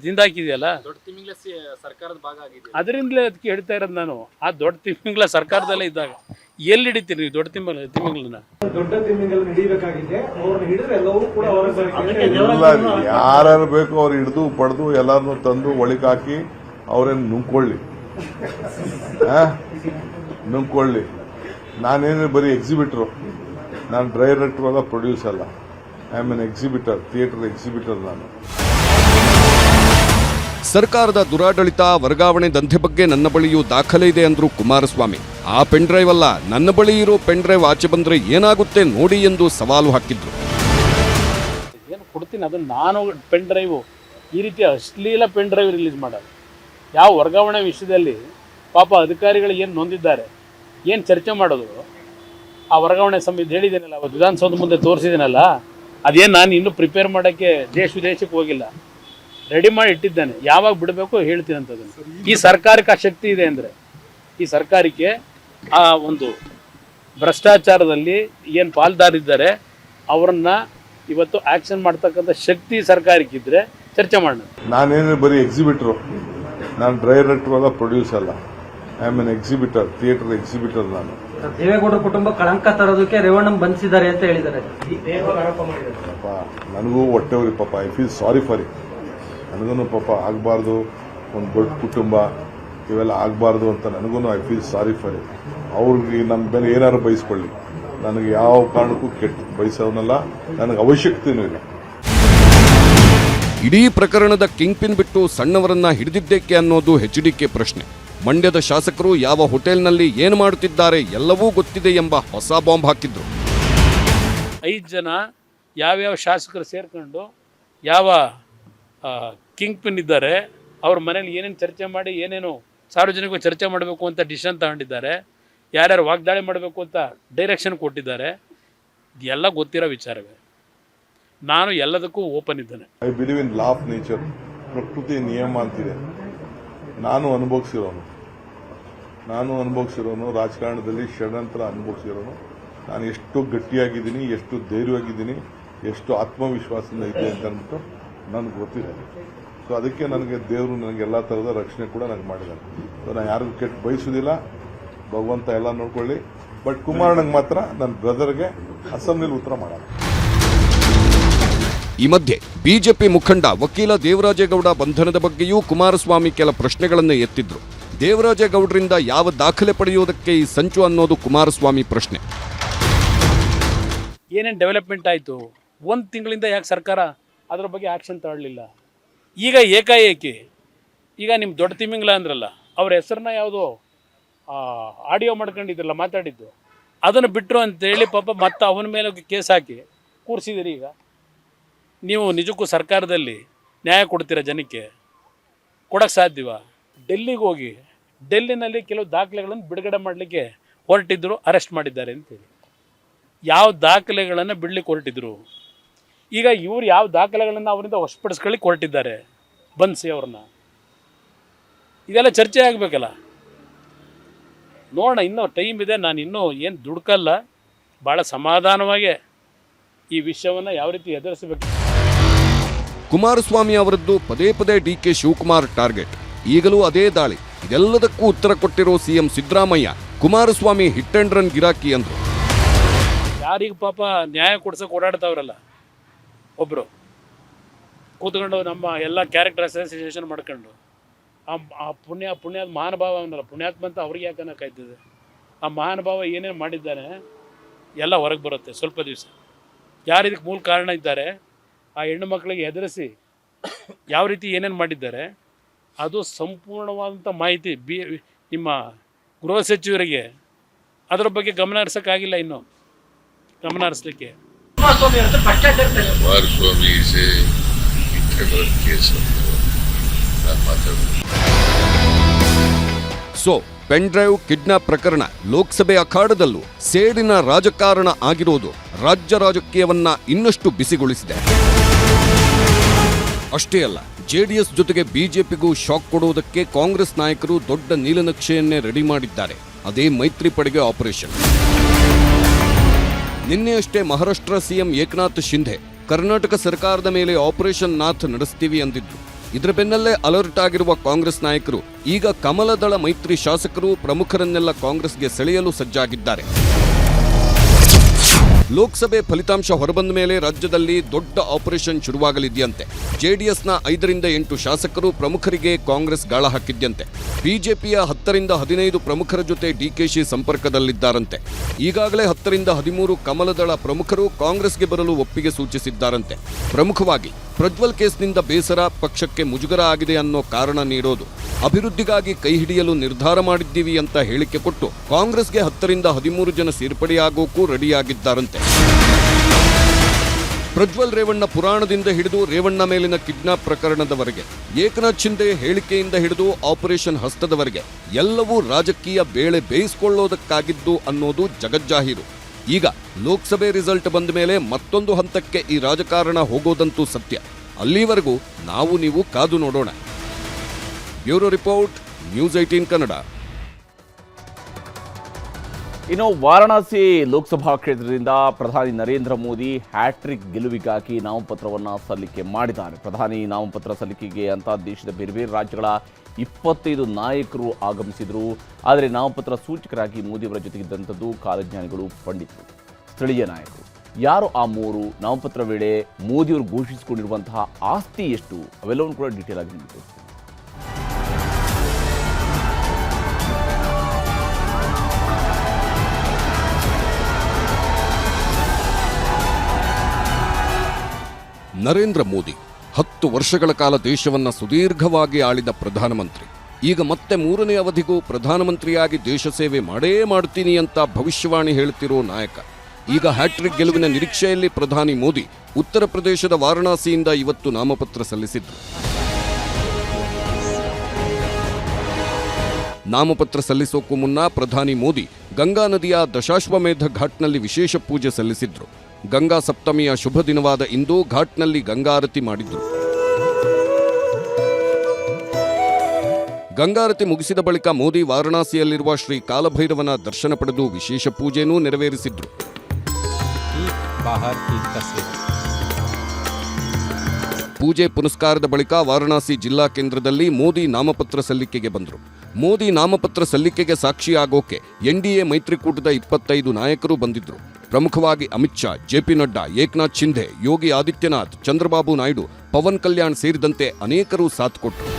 ತಿಂದಾಕಿದೆಯಲ್ಲ ದೊಡ್ಡ ತಿಮಿಂಗ್ಲ ಸರ್ಕಾರದ ಭಾಗ ಆಗಿದೆ. ಅದರಿಂದಲೇ ಅದಕ್ಕೆ ಹೇಳ್ತಾ ಇರೋದು ನಾನು ಆ ದೊಡ್ಡ ತಿಮ್ಮಿಂಗ್ಲ ಸರ್ಕಾರದಲ್ಲೇ ಇದ್ದಾಗ ಎಲ್ಲಿ ಹಿಡಿತೀರಿ ನೀವು ದೊಡ್ಡ ತಿಮ್ಮ ತಿಮ್ಮಿಂಗ್ಲನ್ನ? ದೊಡ್ಡ ತಿಮ್ಮಿಂಗಲ್ ಹಿಡಿಬೇಕಾಗಿದೆ ಅವ್ರನ್ನ ಹಿಡಿದ್ರೆ ಎಲ್ಲವೂ ಕೂಡ ಯಾರ್ಯಾರು ಬೇಕು ಅವ್ರು ಹಿಡಿದು ಪಡೆದು ಎಲ್ಲಾರನ್ನು ತಂದು ಒಳಿಕಾಕಿ ಹಾಕಿ ಅವ್ರೇನು ನುಂಕೊಳ್ಳಿ ಆ? ನುಂಗ್ಕೊಳ್ಳಿ. ನಾನೇನು ಬರೀ ಎಕ್ಸಿಬಿಟ್ರು ನಾನು ಡೈರೆಕ್ಟ್ರು ಅಲ್ಲ ಪ್ರೊಡ್ಯೂಸ್ ಅಲ್ಲ. I am an exhibitor theatre exhibitor ನಾನು. ಸರ್ಕಾರದ ದುರಾಡಳಿತ ವರ್ಗಾವಣೆ ದಂಧೆ ಬಗ್ಗೆ ನನ್ನ ಬಳಿಯೂ ದಾಖಲೆ ಇದೆ ಅಂದ್ರು ಕುಮಾರಸ್ವಾಮಿ. ಆ ಪೆನ್ ಡ್ರೈವ್ ಅಲ್ಲ ನನ್ನ ಬಳಿ ಇರೋ ಪೆನ್ ಡ್ರೈವ್ ಆಚೆ ಬಂದ್ರೆ ಏನಾಗುತ್ತೆ ನೋಡಿ ಎಂದು ಸವಾಲು ಹಾಕಿದ್ರು. ಏನು ಕೊಡ್ತೀನಿ ಅದನ್ನು ನಾನು ಪೆನ್ ಡ್ರೈವು ಈ ರೀತಿ ಅಶ್ಲೀಲ ಪೆನ್ ಡ್ರೈವ್ ರಿಲೀಸ್ ಮಾಡೋದು ಯಾವ ವರ್ಗಾವಣೆ ವಿಷಯದಲ್ಲಿ ಪಾಪ ಅಧಿಕಾರಿಗಳು ಏನು ನೊಂದಿದ್ದಾರೆ ಏನು ಚರ್ಚೆ ಮಾಡೋದು ಆ ವರ್ಗಾವಣೆ ಸಮಿತಿ ಹೇಳಿದ್ದೇನಲ್ಲ ವಿಧಾನಸೌಧ ಮುಂದೆ ತೋರಿಸಿದ್ದೀನಲ್ಲ ಅದೇನು ನಾನು ಇನ್ನೂ ಪ್ರಿಪೇರ್ ಮಾಡೋಕ್ಕೆ ದೇಶ ವಿದೇಶಕ್ಕೆ ಹೋಗಿಲ್ಲ. ರೆಡಿ ಮಾಡಿ ಇಟ್ಟಿದ್ದೇನೆ. ಯಾವಾಗ ಬಿಡಬೇಕು ಹೇಳ್ತೀನಿ ಅಂತದನ್ನು. ಈ ಸರ್ಕಾರಕ್ಕೆ ಆ ಶಕ್ತಿ ಇದೆ ಅಂದರೆ ಈ ಸರ್ಕಾರಕ್ಕೆ ಆ ಒಂದು ಭ್ರಷ್ಟಾಚಾರದಲ್ಲಿ ಏನು ಪಾಲ್ದಾರಿದ್ದಾರೆ ಅವರನ್ನು ಇವತ್ತು ಆ್ಯಕ್ಷನ್ ಮಾಡ್ತಕ್ಕಂಥ ಶಕ್ತಿ ಸರ್ಕಾರಕ್ಕಿದ್ದರೆ ಚರ್ಚೆ ಮಾಡೋಣ. ನಾನೇನು ಬರೀ ಎಕ್ಸಿಬಿಟ್ರು ನಾನು ಡೈರೆಕ್ಟ್ರು ಅಲ್ಲ ಪ್ರೊಡ್ಯೂಸ್ ಅಲ್ಲ. I am an exhibitor theatre exhibitor ನಾನು. ದೇವೇಗೌಡರ ಕುಟುಂಬ ಕಳಂಕ ತರೋದಕ್ಕೆ ರೇವಣ್ಣ ಬಂಧಿಸಿದ್ದಾರೆ ಅಂತ ಹೇಳಿದ್ದಾರೆ. ಪಾಪ ನನಗೂ ಹೊಟ್ಟೆ ಉರಿ ಪಾಪ. I feel sorry for it ನನಗೂ ಪಾಪ ಆಗಬಾರ್ದು. ಒಂದು ದೊಡ್ಡ ಕುಟುಂಬ ಇವೆಲ್ಲ ಆಗಬಾರ್ದು ಅಂತ ನನಗೂ I feel sorry for it ಅವ್ರಿಗೆ ನನ್ನ ಮೇಲೆ ಏನಾದ್ರು ಬಯಸ್ಕೊಳ್ಳಿ. ನನಗೆ ಯಾವ ಕಾರಣಕ್ಕೂ ಕೆಟ್ಟ ಬಯಸೋನಲ್ಲ. ನನಗೆ ಅವಶ್ಯಕತೆನೂ ಇಲ್ಲ. ಇಡೀ ಪ್ರಕರಣದ ಕಿಂಗ್ ಪಿನ್ ಬಿಟ್ಟು ಸಣ್ಣವರನ್ನ ಹಿಡಿದಿದ್ದೇಕೆ ಅನ್ನೋದು ಹೆಚ್ಡಿಕೆ ಪ್ರಶ್ನೆ. ಮಂಡ್ಯದ ಶಾಸಕರು ಯಾವ ಹೋಟೆಲ್ನಲ್ಲಿ ಏನು ಮಾಡುತ್ತಿದ್ದಾರೆ ಎಲ್ಲವೂ ಗೊತ್ತಿದೆ ಎಂಬ ಹೊಸ ಬಾಂಬ್ ಹಾಕಿದ್ರು. ಐದು ಜನ ಯಾವ್ಯಾವ ಶಾಸಕರು ಸೇರ್ಕೊಂಡು ಯಾವ ಕಿಂಗ್ ಪಿನ್ ಇದ್ದಾರೆ ಅವ್ರ ಮನೇಲಿ ಏನೇನು ಚರ್ಚೆ ಮಾಡಿ ಏನೇನು ಸಾರ್ವಜನಿಕವಾಗಿ ಚರ್ಚೆ ಮಾಡಬೇಕು ಅಂತ ಡಿಸಿಷನ್ ತಗೊಂಡಿದ್ದಾರೆ ಯಾರ್ಯಾರು ವಾಗ್ದಾಳಿ ಮಾಡಬೇಕು ಅಂತ ಡೈರೆಕ್ಷನ್ ಕೊಟ್ಟಿದ್ದಾರೆ ಎಲ್ಲ ಗೊತ್ತಿರೋ ವಿಚಾರವೇ. ನಾನು ಎಲ್ಲದಕ್ಕೂ ಓಪನ್ ಇದ್ದೇನೆ. I believe in law of nature ಪ್ರಕೃತಿ ನಿಯಮ ಅಂತಿದೆ. ನಾನು ಅನುಭವಿಸಿರೋನು. ನಾನು ಅನುಭವಿಸಿರೋನು, ರಾಜಕಾರಣದಲ್ಲಿ ಷಡ್ಯಂತ್ರ ಅನುಭವಿಸಿರೋನು. ನಾನು ಎಷ್ಟು ಗಟ್ಟಿಯಾಗಿದ್ದೀನಿ, ಎಷ್ಟು ಧೈರ್ಯವಾಗಿದ್ದೀನಿ, ಎಷ್ಟು ಆತ್ಮವಿಶ್ವಾಸದಿಂದ ಇದೆ ಅಂತ ಅಂದ್ಬಿಟ್ಟು ನನಗೆ ಗೊತ್ತಿದೆ ಸೊ ಅದಕ್ಕೆ ನನಗೆ ದೇವರು ನನಗೆ ಎಲ್ಲ ಥರದ ರಕ್ಷಣೆ ಕೂಡ ನನಗೆ ಮಾಡಿದ್ದಾನೆ ಸೊ ನಾನು ಯಾರಿಗೂ ಕೆಟ್ಟು ಬಯಸೋದಿಲ್ಲ. ಭಗವಂತ ಎಲ್ಲ ನೋಡ್ಕೊಳ್ಳಿ. ಬಟ್ ಕುಮಾರಣ್ಣಗೆ ಮಾತ್ರ ನನ್ನ ಬ್ರದರ್ಗೆ ಅಸೆಂಬ್ಲಿಲಿ ಉತ್ತರ ಮಾಡಲ್ಲ. ಈ ಮಧ್ಯೆ ಬಿಜೆಪಿ ಮುಖಂಡ ವಕೀಲ ದೇವರಾಜೇಗೌಡ ಬಂಧನದ ಬಗ್ಗೆಯೂ ಕುಮಾರಸ್ವಾಮಿ ಕೆಲ ಪ್ರಶ್ನೆಗಳನ್ನು ಎತ್ತಿದ್ರು. ದೇವರಾಜೇಗೌಡರಿಂದ ಯಾವ ದಾಖಲೆ ಪಡೆಯುವುದಕ್ಕೆ ಈ ಸಂಚು ಅನ್ನೋದು ಕುಮಾರಸ್ವಾಮಿ ಪ್ರಶ್ನೆ. ಏನೇನು ಡೆವಲಪ್ಮೆಂಟ್ ಆಯಿತು? ಒಂದು ತಿಂಗಳಿಂದ ಯಾಕೆ ಸರ್ಕಾರ ಅದರ ಬಗ್ಗೆ ಆ್ಯಕ್ಷನ್ ತಗೊಳ್ಳಲಿಲ್ಲ ಈಗ ಏಕಾಏಕಿ, ಈಗ ನಿಮ್ಮ ದೊಡ್ಡ ತಿಮ್ಮಿಂಗ್ಲ ಅಂದ್ರಲ್ಲ, ಅವ್ರ ಹೆಸರನ್ನ ಯಾವುದೋ ಆಡಿಯೋ ಮಾಡ್ಕೊಂಡಿದ್ರಲ್ಲ, ಮಾತಾಡಿದ್ದು. ಅದನ್ನು ಬಿಟ್ಟರು ಅಂತೇಳಿ ಪಾಪ ಮತ್ತೆ ಅವನ ಮೇಲೆ ಕೇಸ್ ಹಾಕಿ ಕೂರಿಸಿದಿರಿ ಈಗ. ನೀವು ನಿಜಕ್ಕೂ ಸರ್ಕಾರದಲ್ಲಿ ನ್ಯಾಯ ಕೊಡ್ತೀರಾ ಜನಕ್ಕೆ? ಕೊಡೋಕ್ಕೆ ಸಾಧ್ಯವ? ಡೆಲ್ಲಿಗೆ ಹೋಗಿ, ಡೆಲ್ಲಿನಲ್ಲಿ ಕೆಲವು ದಾಖಲೆಗಳನ್ನು ಬಿಡುಗಡೆ ಮಾಡಲಿಕ್ಕೆ ಹೊರಟಿದ್ದರು ಅರೆಸ್ಟ್ ಮಾಡಿದ್ದಾರೆ ಅಂತೇಳಿ. ಯಾವ ದಾಖಲೆಗಳನ್ನು ಬಿಡಲಿಕ್ಕೆ ಹೊರಟಿದ್ರು? ಈಗ ಇವರು ಯಾವ ದಾಖಲೆಗಳನ್ನು ಅವರಿಂದ ಹೊಸಪಡಿಸ್ಕೊಳ್ಳಿಕ್ಕೆ ಹೊರಟಿದ್ದಾರೆ? ಬನ್ಸಿ ಅವ್ರನ್ನ. ಇದೆಲ್ಲ ಚರ್ಚೆ ಆಗಬೇಕಲ್ಲ. ನೋಡೋಣ, ಇನ್ನೂ ಟೈಮ್ ಇದೆ, ನಾನು ಇನ್ನೂ ಏನು ದುಡ್ಕಲ್ಲ. ಭಾಳ ಸಮಾಧಾನವಾಗಿ ಈ ವಿಷಯವನ್ನು ಯಾವ ರೀತಿ ಎದುರಿಸಬೇಕು. ಕುಮಾರಸ್ವಾಮಿ ಅವರದ್ದು ಪದೇ ಪದೇ ಡಿ ಕೆ ಶಿವಕುಮಾರ್ ಟಾರ್ಗೆಟ್. ಈಗಲೂ ಅದೇ ದಾಳಿ. ಇದೆಲ್ಲದಕ್ಕೂ ಉತ್ತರ ಕೊಟ್ಟಿರೋ CM Siddaramaiah Kumaraswamy hit and run ಗಿರಾಕಿ ಅಂದ್ರು. ಯಾರಿಗೆ ಪಾಪ ನ್ಯಾಯ ಕೊಡ್ಸಕ್ಕೆ ಓಡಾಡ್ತಾವ್ರಲ್ಲ? ಒಬ್ಬರು ಕೂತ್ಕೊಂಡು ನಮ್ಮ ಎಲ್ಲ ಕ್ಯಾರೆಕ್ಟರ್ ಅಸೋಸಿಯೇಷನ್ ಮಾಡ್ಕೊಂಡು. ಆ ಪುಣ್ಯ ಪುಣ್ಯ ಮಹಾನುಭಾವ ಅವನಲ್ಲ, ಪುಣ್ಯಾತ್ಮ ಅಂತ ಅವ್ರಿಗೆ ಯಾಕೆ ಕಾಯ್ತಿದೆ ಆ ಮಹಾನುಭಾವ ಏನೇನು ಮಾಡಿದ್ದಾನೆ, ಎಲ್ಲ ಹೊರಗೆ ಬರುತ್ತೆ ಸ್ವಲ್ಪ ದಿವಸ. ಯಾರು ಇದಕ್ಕೆ ಮೂಲ ಕಾರಣ ಇದ್ದಾರೆ? ಆ ಹೆಣ್ಣು ಮಕ್ಕಳಿಗೆ ಹೆದರಿಸಿ, ಯಾವ ರೀತಿ ಏನೇನು ಮಾಡಿದ್ದಾರೆ? ಅದು ಸಂಪೂರ್ಣವಾದಂಥ ಮಾಹಿತಿ ಬಿ ನಿಮ್ಮ ಗೃಹ ಸಚಿವರಿಗೆ. ಅದರ ಬಗ್ಗೆ ಗಮನ ಹರಿಸೋಕ್ಕಾಗಿಲ್ಲ ಇನ್ನು. ಗಮನ ಹರಿಸ್ಲಿಕ್ಕೆ. ಸೊ ಪೆನ್ ಡ್ರೈವ್ ಕಿಡ್ನಾಪ್ ಪ್ರಕರಣ ಲೋಕಸಭೆ ಅಖಾಡದಲ್ಲೂ ಸೇಡಿನ ರಾಜಕಾರಣ ಆಗಿರೋದು ರಾಜ್ಯ ರಾಜಕೀಯವನ್ನ ಇನ್ನಷ್ಟು ಬಿಸಿಗೊಳಿಸಿದೆ. ಅಷ್ಟೇ ಅಲ್ಲ ಜೆಡಿಎಸ್ ಜೊತೆಗೆ ಬಿಜೆಪಿಗೂ ಶಾಕ್ ಕೊಡುವುದಕ್ಕೆ ಕಾಂಗ್ರೆಸ್ ನಾಯಕರು ದೊಡ್ಡ ನೀಲನಕ್ಷೆಯನ್ನೇ ರೆಡಿ ಮಾಡಿದ್ದಾರೆ. ಅದೇ ಮೈತ್ರಿ ಪಡೆಗೆ ಆಪರೇಷನ್. ನಿನ್ನೆಯಷ್ಟೇ ಮಹಾರಾಷ್ಟ್ರ ಸಿಎಂ ಏಕನಾಥ್ ಶಿಂಧೆ ಕರ್ನಾಟಕ ಸರ್ಕಾರದ ಮೇಲೆ ಆಪರೇಷನ್ ನಾಥ್ ನಡೆಸ್ತೀವಿ ಅಂದಿದ್ರು. ಇದರ ಬೆನ್ನಲ್ಲೇ ಅಲರ್ಟ್ ಆಗಿರುವ ಕಾಂಗ್ರೆಸ್ ನಾಯಕರು ಈಗ ಕಮಲದಳ ಮೈತ್ರಿ ಶಾಸಕರು ಪ್ರಮುಖರನ್ನೆಲ್ಲ ಕಾಂಗ್ರೆಸ್ಗೆ ಸೆಳೆಯಲು ಸಜ್ಜಾಗಿದ್ದಾರೆ. ಲೋಕಸಭೆ ಫಲಿತಾಂಶ ಹೊರಬಂದ ಮೇಲೆ ರಾಜ್ಯದಲ್ಲಿ ದೊಡ್ಡ ಆಪರೇಷನ್ ಶುರುವಾಗಲಿದೆಯಂತೆ. ಜೆಡಿಎಸ್ನ ಐದರಿಂದ ಎಂಟು ಶಾಸಕರು ಪ್ರಮುಖರಿಗೆ ಕಾಂಗ್ರೆಸ್ ಗಾಳ ಹಾಕಿದ್ಯಂತೆ. ಬಿಜೆಪಿಯ ಹತ್ತರಿಂದ ಹದಿನೈದು ಪ್ರಮುಖರ ಜೊತೆ ಡಿಕೆಶಿ ಸಂಪರ್ಕದಲ್ಲಿದ್ದಾರಂತೆ. ಈಗಾಗಲೇ ಹತ್ತರಿಂದ ಹದಿಮೂರು ಕಮಲದಳ ಪ್ರಮುಖರು ಕಾಂಗ್ರೆಸ್ಗೆ ಬರಲು ಒಪ್ಪಿಗೆ ಸೂಚಿಸಿದ್ದಾರಂತೆ. ಪ್ರಮುಖವಾಗಿ, ಪ್ರಜ್ವಲ್ ಕೇಸ್ನಿಂದ ಬೇಸರ, ಪಕ್ಷಕ್ಕೆ ಮುಜುಗರ ಆಗಿದೆ ಅನ್ನೋ ಕಾರಣ ನೀಡೋದು. ಅಭಿವೃದ್ಧಿಗಾಗಿ ಕೈ ಹಿಡಿಯಲು ನಿರ್ಧಾರ ಮಾಡಿದ್ದೀವಿ ಅಂತ ಹೇಳಿಕೆ ಕೊಟ್ಟು ಕಾಂಗ್ರೆಸ್ಗೆ ಹತ್ತರಿಂದ ಹದಿಮೂರು ಜನ ಸೇರ್ಪಡೆಯಾಗೋಕ್ಕೂ ರೆಡಿಯಾಗಿದ್ದಾರಂತೆ. ಪ್ರಜ್ವಲ್ ರೇವಣ್ಣ ಪುರಾಣದಿಂದ ಹಿಡಿದು ರೇವಣ್ಣ ಮೇಲಿನ ಕಿಡ್ನಾಪ್ ಪ್ರಕರಣದವರೆಗೆ, ಏಕನಾಥ್ ಶಿಂದೆ ಹೇಳಿಕೆಯಿಂದ ಹಿಡಿದು ಆಪರೇಷನ್ ಹಸ್ತದವರೆಗೆ ಎಲ್ಲವೂ ರಾಜಕೀಯ ಬೇಳೆ ಬೇಯಿಸಿಕೊಳ್ಳೋದಕ್ಕಾಗಿದ್ದು ಅನ್ನೋದು ಜಗಜ್ಜಾಹೀರು. ಈಗ ಲೋಕಸಭೆ ರಿಸಲ್ಟ್ ಬಂದ ಮೇಲೆ ಮತ್ತೊಂದು ಹಂತಕ್ಕೆ ಈ ರಾಜಕಾರಣ ಹೋಗೋದಂತೂ ಸತ್ಯ. ಅಲ್ಲಿವರೆಗೂ ನಾವು ನೀವು ಕಾದು ನೋಡೋಣ. Bureau report, news eighteen Kannada. ಇನ್ನು ವಾರಣಾಸಿ ಲೋಕಸಭಾ ಕ್ಷೇತ್ರದಿಂದ ಪ್ರಧಾನಿ ನರೇಂದ್ರ ಮೋದಿ ಹ್ಯಾಟ್ರಿಕ್ ಗೆಲುವಿಗಾಗಿ ನಾಮಪತ್ರವನ್ನು ಸಲ್ಲಿಕೆ ಮಾಡಿದ್ದಾರೆ. ಪ್ರಧಾನಿ ನಾಮಪತ್ರ ಸಲ್ಲಿಕೆಗೆ ಅಂತ ದೇಶದ ಬೇರೆ ಬೇರೆ ರಾಜ್ಯಗಳ ಇಪ್ಪತ್ತೈದು ನಾಯಕರು ಆಗಮಿಸಿದರು. ಆದರೆ ನಾಮಪತ್ರ ಸೂಚಕರಾಗಿ ಮೋದಿಯವರ ಜೊತೆಗಿದ್ದಂಥದ್ದು ಕಾಲಜ್ಞಾನಿಗಳು, ಪಂಡಿತರು. ಸ್ಥಳೀಯ ನಾಯಕರು. ಯಾರು ಆ ಮೂರು? ನಾಮಪತ್ರ ವೇಳೆ ಮೋದಿಯವರು ಘೋಷಿಸಿಕೊಂಡಿರುವಂತಹ ಆಸ್ತಿ ಎಷ್ಟು? ಅವೆಲ್ಲವನ್ನು ಕೂಡ ಡೀಟೇಲ್ ಆಗಿ ನಿಮಗೆ ನರೇಂದ್ರ ಮೋದಿ ಹತ್ತು ವರ್ಷಗಳ ಕಾಲ ದೇಶವನ್ನು ಸುದೀರ್ಘವಾಗಿ ಆಳಿದ ಪ್ರಧಾನಮಂತ್ರಿ. ಈಗ ಮತ್ತೆ ಮೂರನೇ ಅವಧಿಗೂ ಪ್ರಧಾನಮಂತ್ರಿಯಾಗಿ ದೇಶ ಸೇವೆ ಮಾಡೇ ಮಾಡ್ತೀನಿ ಅಂತ ಭವಿಷ್ಯವಾಣಿ ಹೇಳ್ತಿರೋ ನಾಯಕ. ಈಗ ಹ್ಯಾಟ್ರಿಕ್ ಗೆಲುವಿನ ನಿರೀಕ್ಷೆಯಲ್ಲಿ ಪ್ರಧಾನಿ ಮೋದಿ ಉತ್ತರ ಪ್ರದೇಶದ ವಾರಣಾಸಿಯಿಂದ ಇವತ್ತು ನಾಮಪತ್ರ ಸಲ್ಲಿಸಿದ್ರು. ನಾಮಪತ್ರ ಸಲ್ಲಿಸೋಕ್ಕೂ ಮುನ್ನ ಪ್ರಧಾನಿ ಮೋದಿ ಗಂಗಾ ನದಿಯ ದಶಾಶ್ವಮೇಧ ಘಾಟ್ನಲ್ಲಿ ವಿಶೇಷ ಪೂಜೆ ಸಲ್ಲಿಸಿದ್ರು. ಗಂಗಾ ಸಪ್ತಮಿಯ ಶುಭ ದಿನವಾದ ಇಂದು ಘಾಟ್ನಲ್ಲಿ ಗಂಗಾರತಿ ಮಾಡಿದ್ರು. ಗಂಗಾರತಿ ಮುಗಿಸಿದ ಬಳಿಕ ಮೋದಿ ವಾರಣಾಸಿಯಲ್ಲಿರುವ ಶ್ರೀ ಕಾಲಭೈರವನ ದರ್ಶನ ಪಡೆದು ವಿಶೇಷ ಪೂಜೆನೂ ನೆರವೇರಿಸಿದ್ರು. ಪೂಜೆ ಪುನಸ್ಕಾರದ ಬಳಿಕ ವಾರಣಾಸಿ ಜಿಲ್ಲಾ ಕೇಂದ್ರದಲ್ಲಿ ಮೋದಿ ನಾಮಪತ್ರ ಸಲ್ಲಿಕೆಗೆ ಬಂದರು. ಮೋದಿ ನಾಮಪತ್ರ ಸಲ್ಲಿಕೆಗೆ ಸಾಕ್ಷಿಯಾಗೋಕೆ ಎನ್ಡಿಎ ಮೈತ್ರಿಕೂಟದ ಇಪ್ಪತ್ತೈದು ನಾಯಕರು ಬಂದಿದ್ರು. ಪ್ರಮುಖವಾಗಿ ಅಮಿತ್ ಶಾ, ಜೆಪಿ ನಡ್ಡಾ, ಏಕನಾಥ್ ಶಿಂಧೆ, ಯೋಗಿ ಆದಿತ್ಯನಾಥ್, ಚಂದ್ರಬಾಬು ನಾಯ್ಡು, ಪವನ್ ಕಲ್ಯಾಣ್ ಸೇರಿದಂತೆ ಅನೇಕರು ಸಾಥ್ ಕೊಟ್ಟರು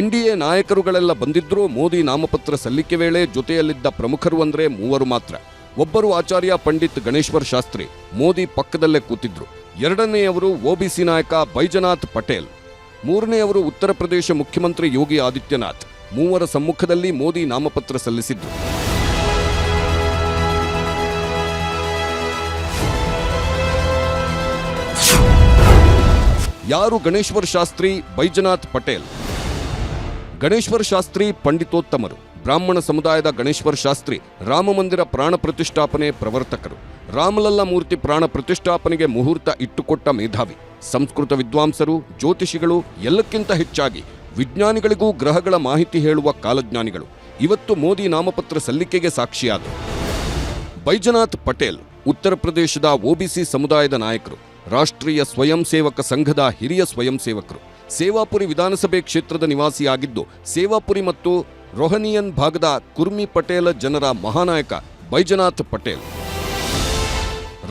ಎನ್ಡಿಎ ನಾಯಕರುಗಳೆಲ್ಲ ಬಂದಿದ್ರೂ, ಮೋದಿ ನಾಮಪತ್ರ ಸಲ್ಲಿಕೆ ವೇಳೆ ಜೊತೆಯಲ್ಲಿದ್ದ ಪ್ರಮುಖರು ಅಂದರೆ ಮೂವರು ಮಾತ್ರ. ಒಬ್ಬರು ಆಚಾರ್ಯ ಪಂಡಿತ್ ಗಣೇಶ್ವರ್ ಶಾಸ್ತ್ರಿ ಮೋದಿ ಪಕ್ಕದಲ್ಲೇ ಕೂತಿದ್ರು. ಎರಡನೆಯವರು ಒಬಿಸಿ ನಾಯಕ ಬೈಜನಾಥ್ ಪಟೇಲ್. ಮೂರನೆಯವರು ಉತ್ತರ ಪ್ರದೇಶ ಮುಖ್ಯಮಂತ್ರಿ ಯೋಗಿ ಆದಿತ್ಯನಾಥ್. ಮೂವರ ಸಮ್ಮುಖದಲ್ಲಿ ಮೋದಿ ನಾಮಪತ್ರ ಸಲ್ಲಿಸಿದ್ರು. ಯಾರು ಗಣೇಶ್ವರ್ ಶಾಸ್ತ್ರಿ, ಬೈಜನಾಥ್ ಪಟೇಲ್? ಗಣೇಶ್ವರ ಶಾಸ್ತ್ರಿ ಪಂಡಿತೋತ್ತಮರು. ಬ್ರಾಹ್ಮಣ ಸಮುದಾಯದ ಗಣೇಶ್ವರ ಶಾಸ್ತ್ರಿ ರಾಮಮಂದಿರ ಪ್ರಾಣ ಪ್ರತಿಷ್ಠಾಪನೆ ಪ್ರವರ್ತಕರು. ರಾಮಲಲ್ಲಾ ಮೂರ್ತಿ ಪ್ರಾಣ ಪ್ರತಿಷ್ಠಾಪನೆಗೆ ಮುಹೂರ್ತ ಇಟ್ಟುಕೊಟ್ಟ ಮೇಧಾವಿ. ಸಂಸ್ಕೃತ ವಿದ್ವಾಂಸರು, ಜ್ಯೋತಿಷಿಗಳು ಎಲ್ಲಕ್ಕಿಂತ ಹೆಚ್ಚಾಗಿ ವಿಜ್ಞಾನಿಗಳಿಗೂ ಗ್ರಹಗಳ ಮಾಹಿತಿ ಹೇಳುವ ಕಾಲಜ್ಞಾನಿಗಳು. ಇವತ್ತು ಮೋದಿ ನಾಮಪತ್ರ ಸಲ್ಲಿಕೆಗೆ ಸಾಕ್ಷಿಯಾದರು. ಬೈಜನಾಥ್ ಪಟೇಲ್, ಉತ್ತರ ಪ್ರದೇಶದ ಒಬಿಸಿ ಸಮುದಾಯದ ನಾಯಕರು. ರಾಷ್ಟ್ರೀಯ ಸ್ವಯಂ ಸೇವಕ ಸಂಘದ ಹಿರಿಯ ಸ್ವಯಂ ಸೇವಕರು. ಸೇವಾಪುರಿ ವಿಧಾನಸಭೆ ಕ್ಷೇತ್ರದ ನಿವಾಸಿಯಾಗಿದ್ದು, ಸೇವಾಪುರಿ ಮತ್ತು ರೋಹನಿಯನ್ ಭಾಗದ ಕುರ್ಮಿ ಪಟೇಲ ಜನರ ಮಹಾನಾಯಕ ಬೈಜನಾಥ್ ಪಟೇಲ್.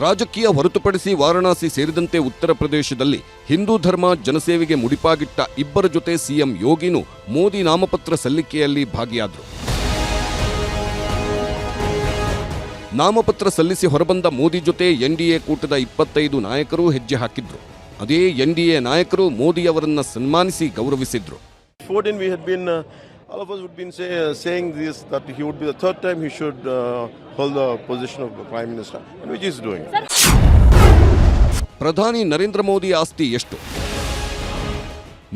ರಾಜಕೀಯ ಹೊರತುಪಡಿಸಿ ವಾರಣಾಸಿ ಸೇರಿದಂತೆ ಉತ್ತರ ಪ್ರದೇಶದಲ್ಲಿ ಹಿಂದೂ ಧರ್ಮ ಜನಸೇವೆಗೆ ಮುಡಿಪಾಗಿಟ್ಟ ಇಬ್ಬರ ಜೊತೆ ಸಿಎಂ ಯೋಗಿನೂ ಮೋದಿ ನಾಮಪತ್ರ ಸಲ್ಲಿಕೆಯಲ್ಲಿ ಭಾಗಿಯಾದರು. ನಾಮಪತ್ರ ಸಲ್ಲಿಸಿ ಹೊರಬಂದ ಮೋದಿ ಜೊತೆ ಎನ್ಡಿಎ ಕೂಟದ ಇಪ್ಪತ್ತೈದು ನಾಯಕರು ಹೆಜ್ಜೆ ಹಾಕಿದ್ರು. ಅದೇ ಎನ್ಡಿಎ ನಾಯಕರು ಮೋದಿ ಮೋದಿಯವರನ್ನ ಸನ್ಮಾನಿಸಿ ಗೌರವಿಸಿದ್ರು. all of us would been say, uh, saying this that he would be the third time he should uh, hold the position of the prime minister which is doing. ಪ್ರಧಾನಿ ನರೇಂದ್ರ ಮೋದಿ ಆಸ್ತಿ ಎಷ್ಟು?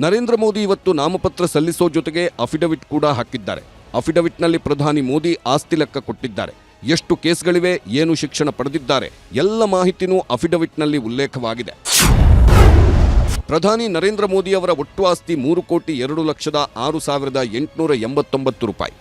ನರೇಂದ್ರ ಮೋದಿ ಇವತ್ತು ನಾಮಪತ್ರ ಸಲ್ಲಿಸೋ ಜೊತೆಗೆ ಅಫಿಡವಿಟ್ ಕೂಡ ಹಾಕಿದ್ದಾರೆ. ಅಫಿಡವಿಟ್ನಲ್ಲಿ ಪ್ರಧಾನಿ ಮೋದಿ ಆಸ್ತಿ ಲೆಕ್ಕ ಕೊಟ್ಟಿದ್ದಾರೆ. ಎಷ್ಟು ಕೇಸ್ಗಳಿವೆ ಏನು ಶಿಕ್ಷಣ ಪಡೆದಿದ್ದಾರೆ ಎಲ್ಲ ಮಾಹಿತಿನೂ ಅಫಿಡವಿಟ್ನಲ್ಲಿ ಉಲ್ಲೇಖವಾಗಿದೆ. ಪ್ರಧಾನಿ ನರೇಂದ್ರ ಮೋದಿ ಅವರ ಒಟ್ಟು ಆಸ್ತಿ ಮೂರು ಕೋಟಿ ಎರಡು ಲಕ್ಷದ ಆರು ಸಾವಿರದ ಎಂಟುನೂರ ಎಂಬತ್ತೊಂಬತ್ತು ರೂಪಾಯಿ.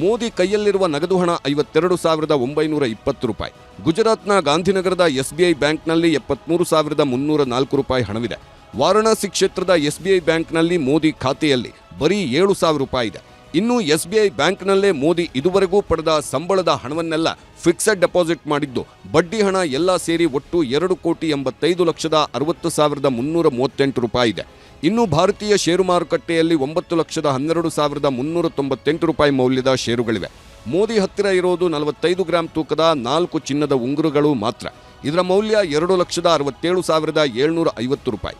ಮೋದಿ ಕೈಯಲ್ಲಿರುವ ನಗದು ಹಣ ಐವತ್ತೆರಡು ಸಾವಿರದ ಒಂಬೈನೂರ ಇಪ್ಪತ್ತು ರೂಪಾಯಿ. ಗುಜರಾತ್ನ ಗಾಂಧಿನಗರದ ಎಸ್ಬಿಐ ಬ್ಯಾಂಕ್ನಲ್ಲಿ ಎಪ್ಪತ್ಮೂರು ಸಾವಿರದ ಮುನ್ನೂರ ನಾಲ್ಕು ರೂಪಾಯಿ ಹಣವಿದೆ. ವಾರಣಾಸಿ ಕ್ಷೇತ್ರದ ಎಸ್ಬಿಐ ಬ್ಯಾಂಕ್ನಲ್ಲಿ ಮೋದಿ ಖಾತೆಯಲ್ಲಿ ಬರೀ ಏಳು ಸಾವಿರ ರೂಪಾಯಿ ಇದೆ. ಇನ್ನು ಎಸ್ಬಿಐ ಬ್ಯಾಂಕ್ನಲ್ಲೇ ಮೋದಿ ಇದುವರೆಗೂ ಪಡೆದ ಸಂಬಳದ ಹಣವನ್ನೆಲ್ಲ ಫಿಕ್ಸೆಡ್ ಡೆಪಾಸಿಟ್ ಮಾಡಿದ್ದು, ಬಡ್ಡಿ ಹಣ ಎಲ್ಲ ಸೇರಿ ಒಟ್ಟು ಎರಡು ಕೋಟಿ ಎಂಬತ್ತೈದು ಲಕ್ಷದ ಅರವತ್ತು ಸಾವಿರದ ಮುನ್ನೂರ ಮೂವತ್ತೆಂಟು ರೂಪಾಯಿ ಇದೆ. ಇನ್ನು ಭಾರತೀಯ ಷೇರು ಮಾರುಕಟ್ಟೆಯಲ್ಲಿ ಒಂಬತ್ತು ಲಕ್ಷದ ಹನ್ನೆರಡು ಸಾವಿರದ ಮುನ್ನೂರ ತೊಂಬತ್ತೆಂಟು ರೂಪಾಯಿ ಮೌಲ್ಯದ ಷೇರುಗಳಿವೆ. ಮೋದಿ ಹತ್ತಿರ ಇರೋದು ನಲವತ್ತೈದು ಗ್ರಾಂ ತೂಕದ ನಾಲ್ಕು ಚಿನ್ನದ ಉಂಗುರುಗಳು ಮಾತ್ರ. ಇದರ ಮೌಲ್ಯ ಎರಡು ಲಕ್ಷದ ಅರವತ್ತೇಳು ಸಾವಿರದ ಏಳ್ನೂರ ಐವತ್ತು ರೂಪಾಯಿ.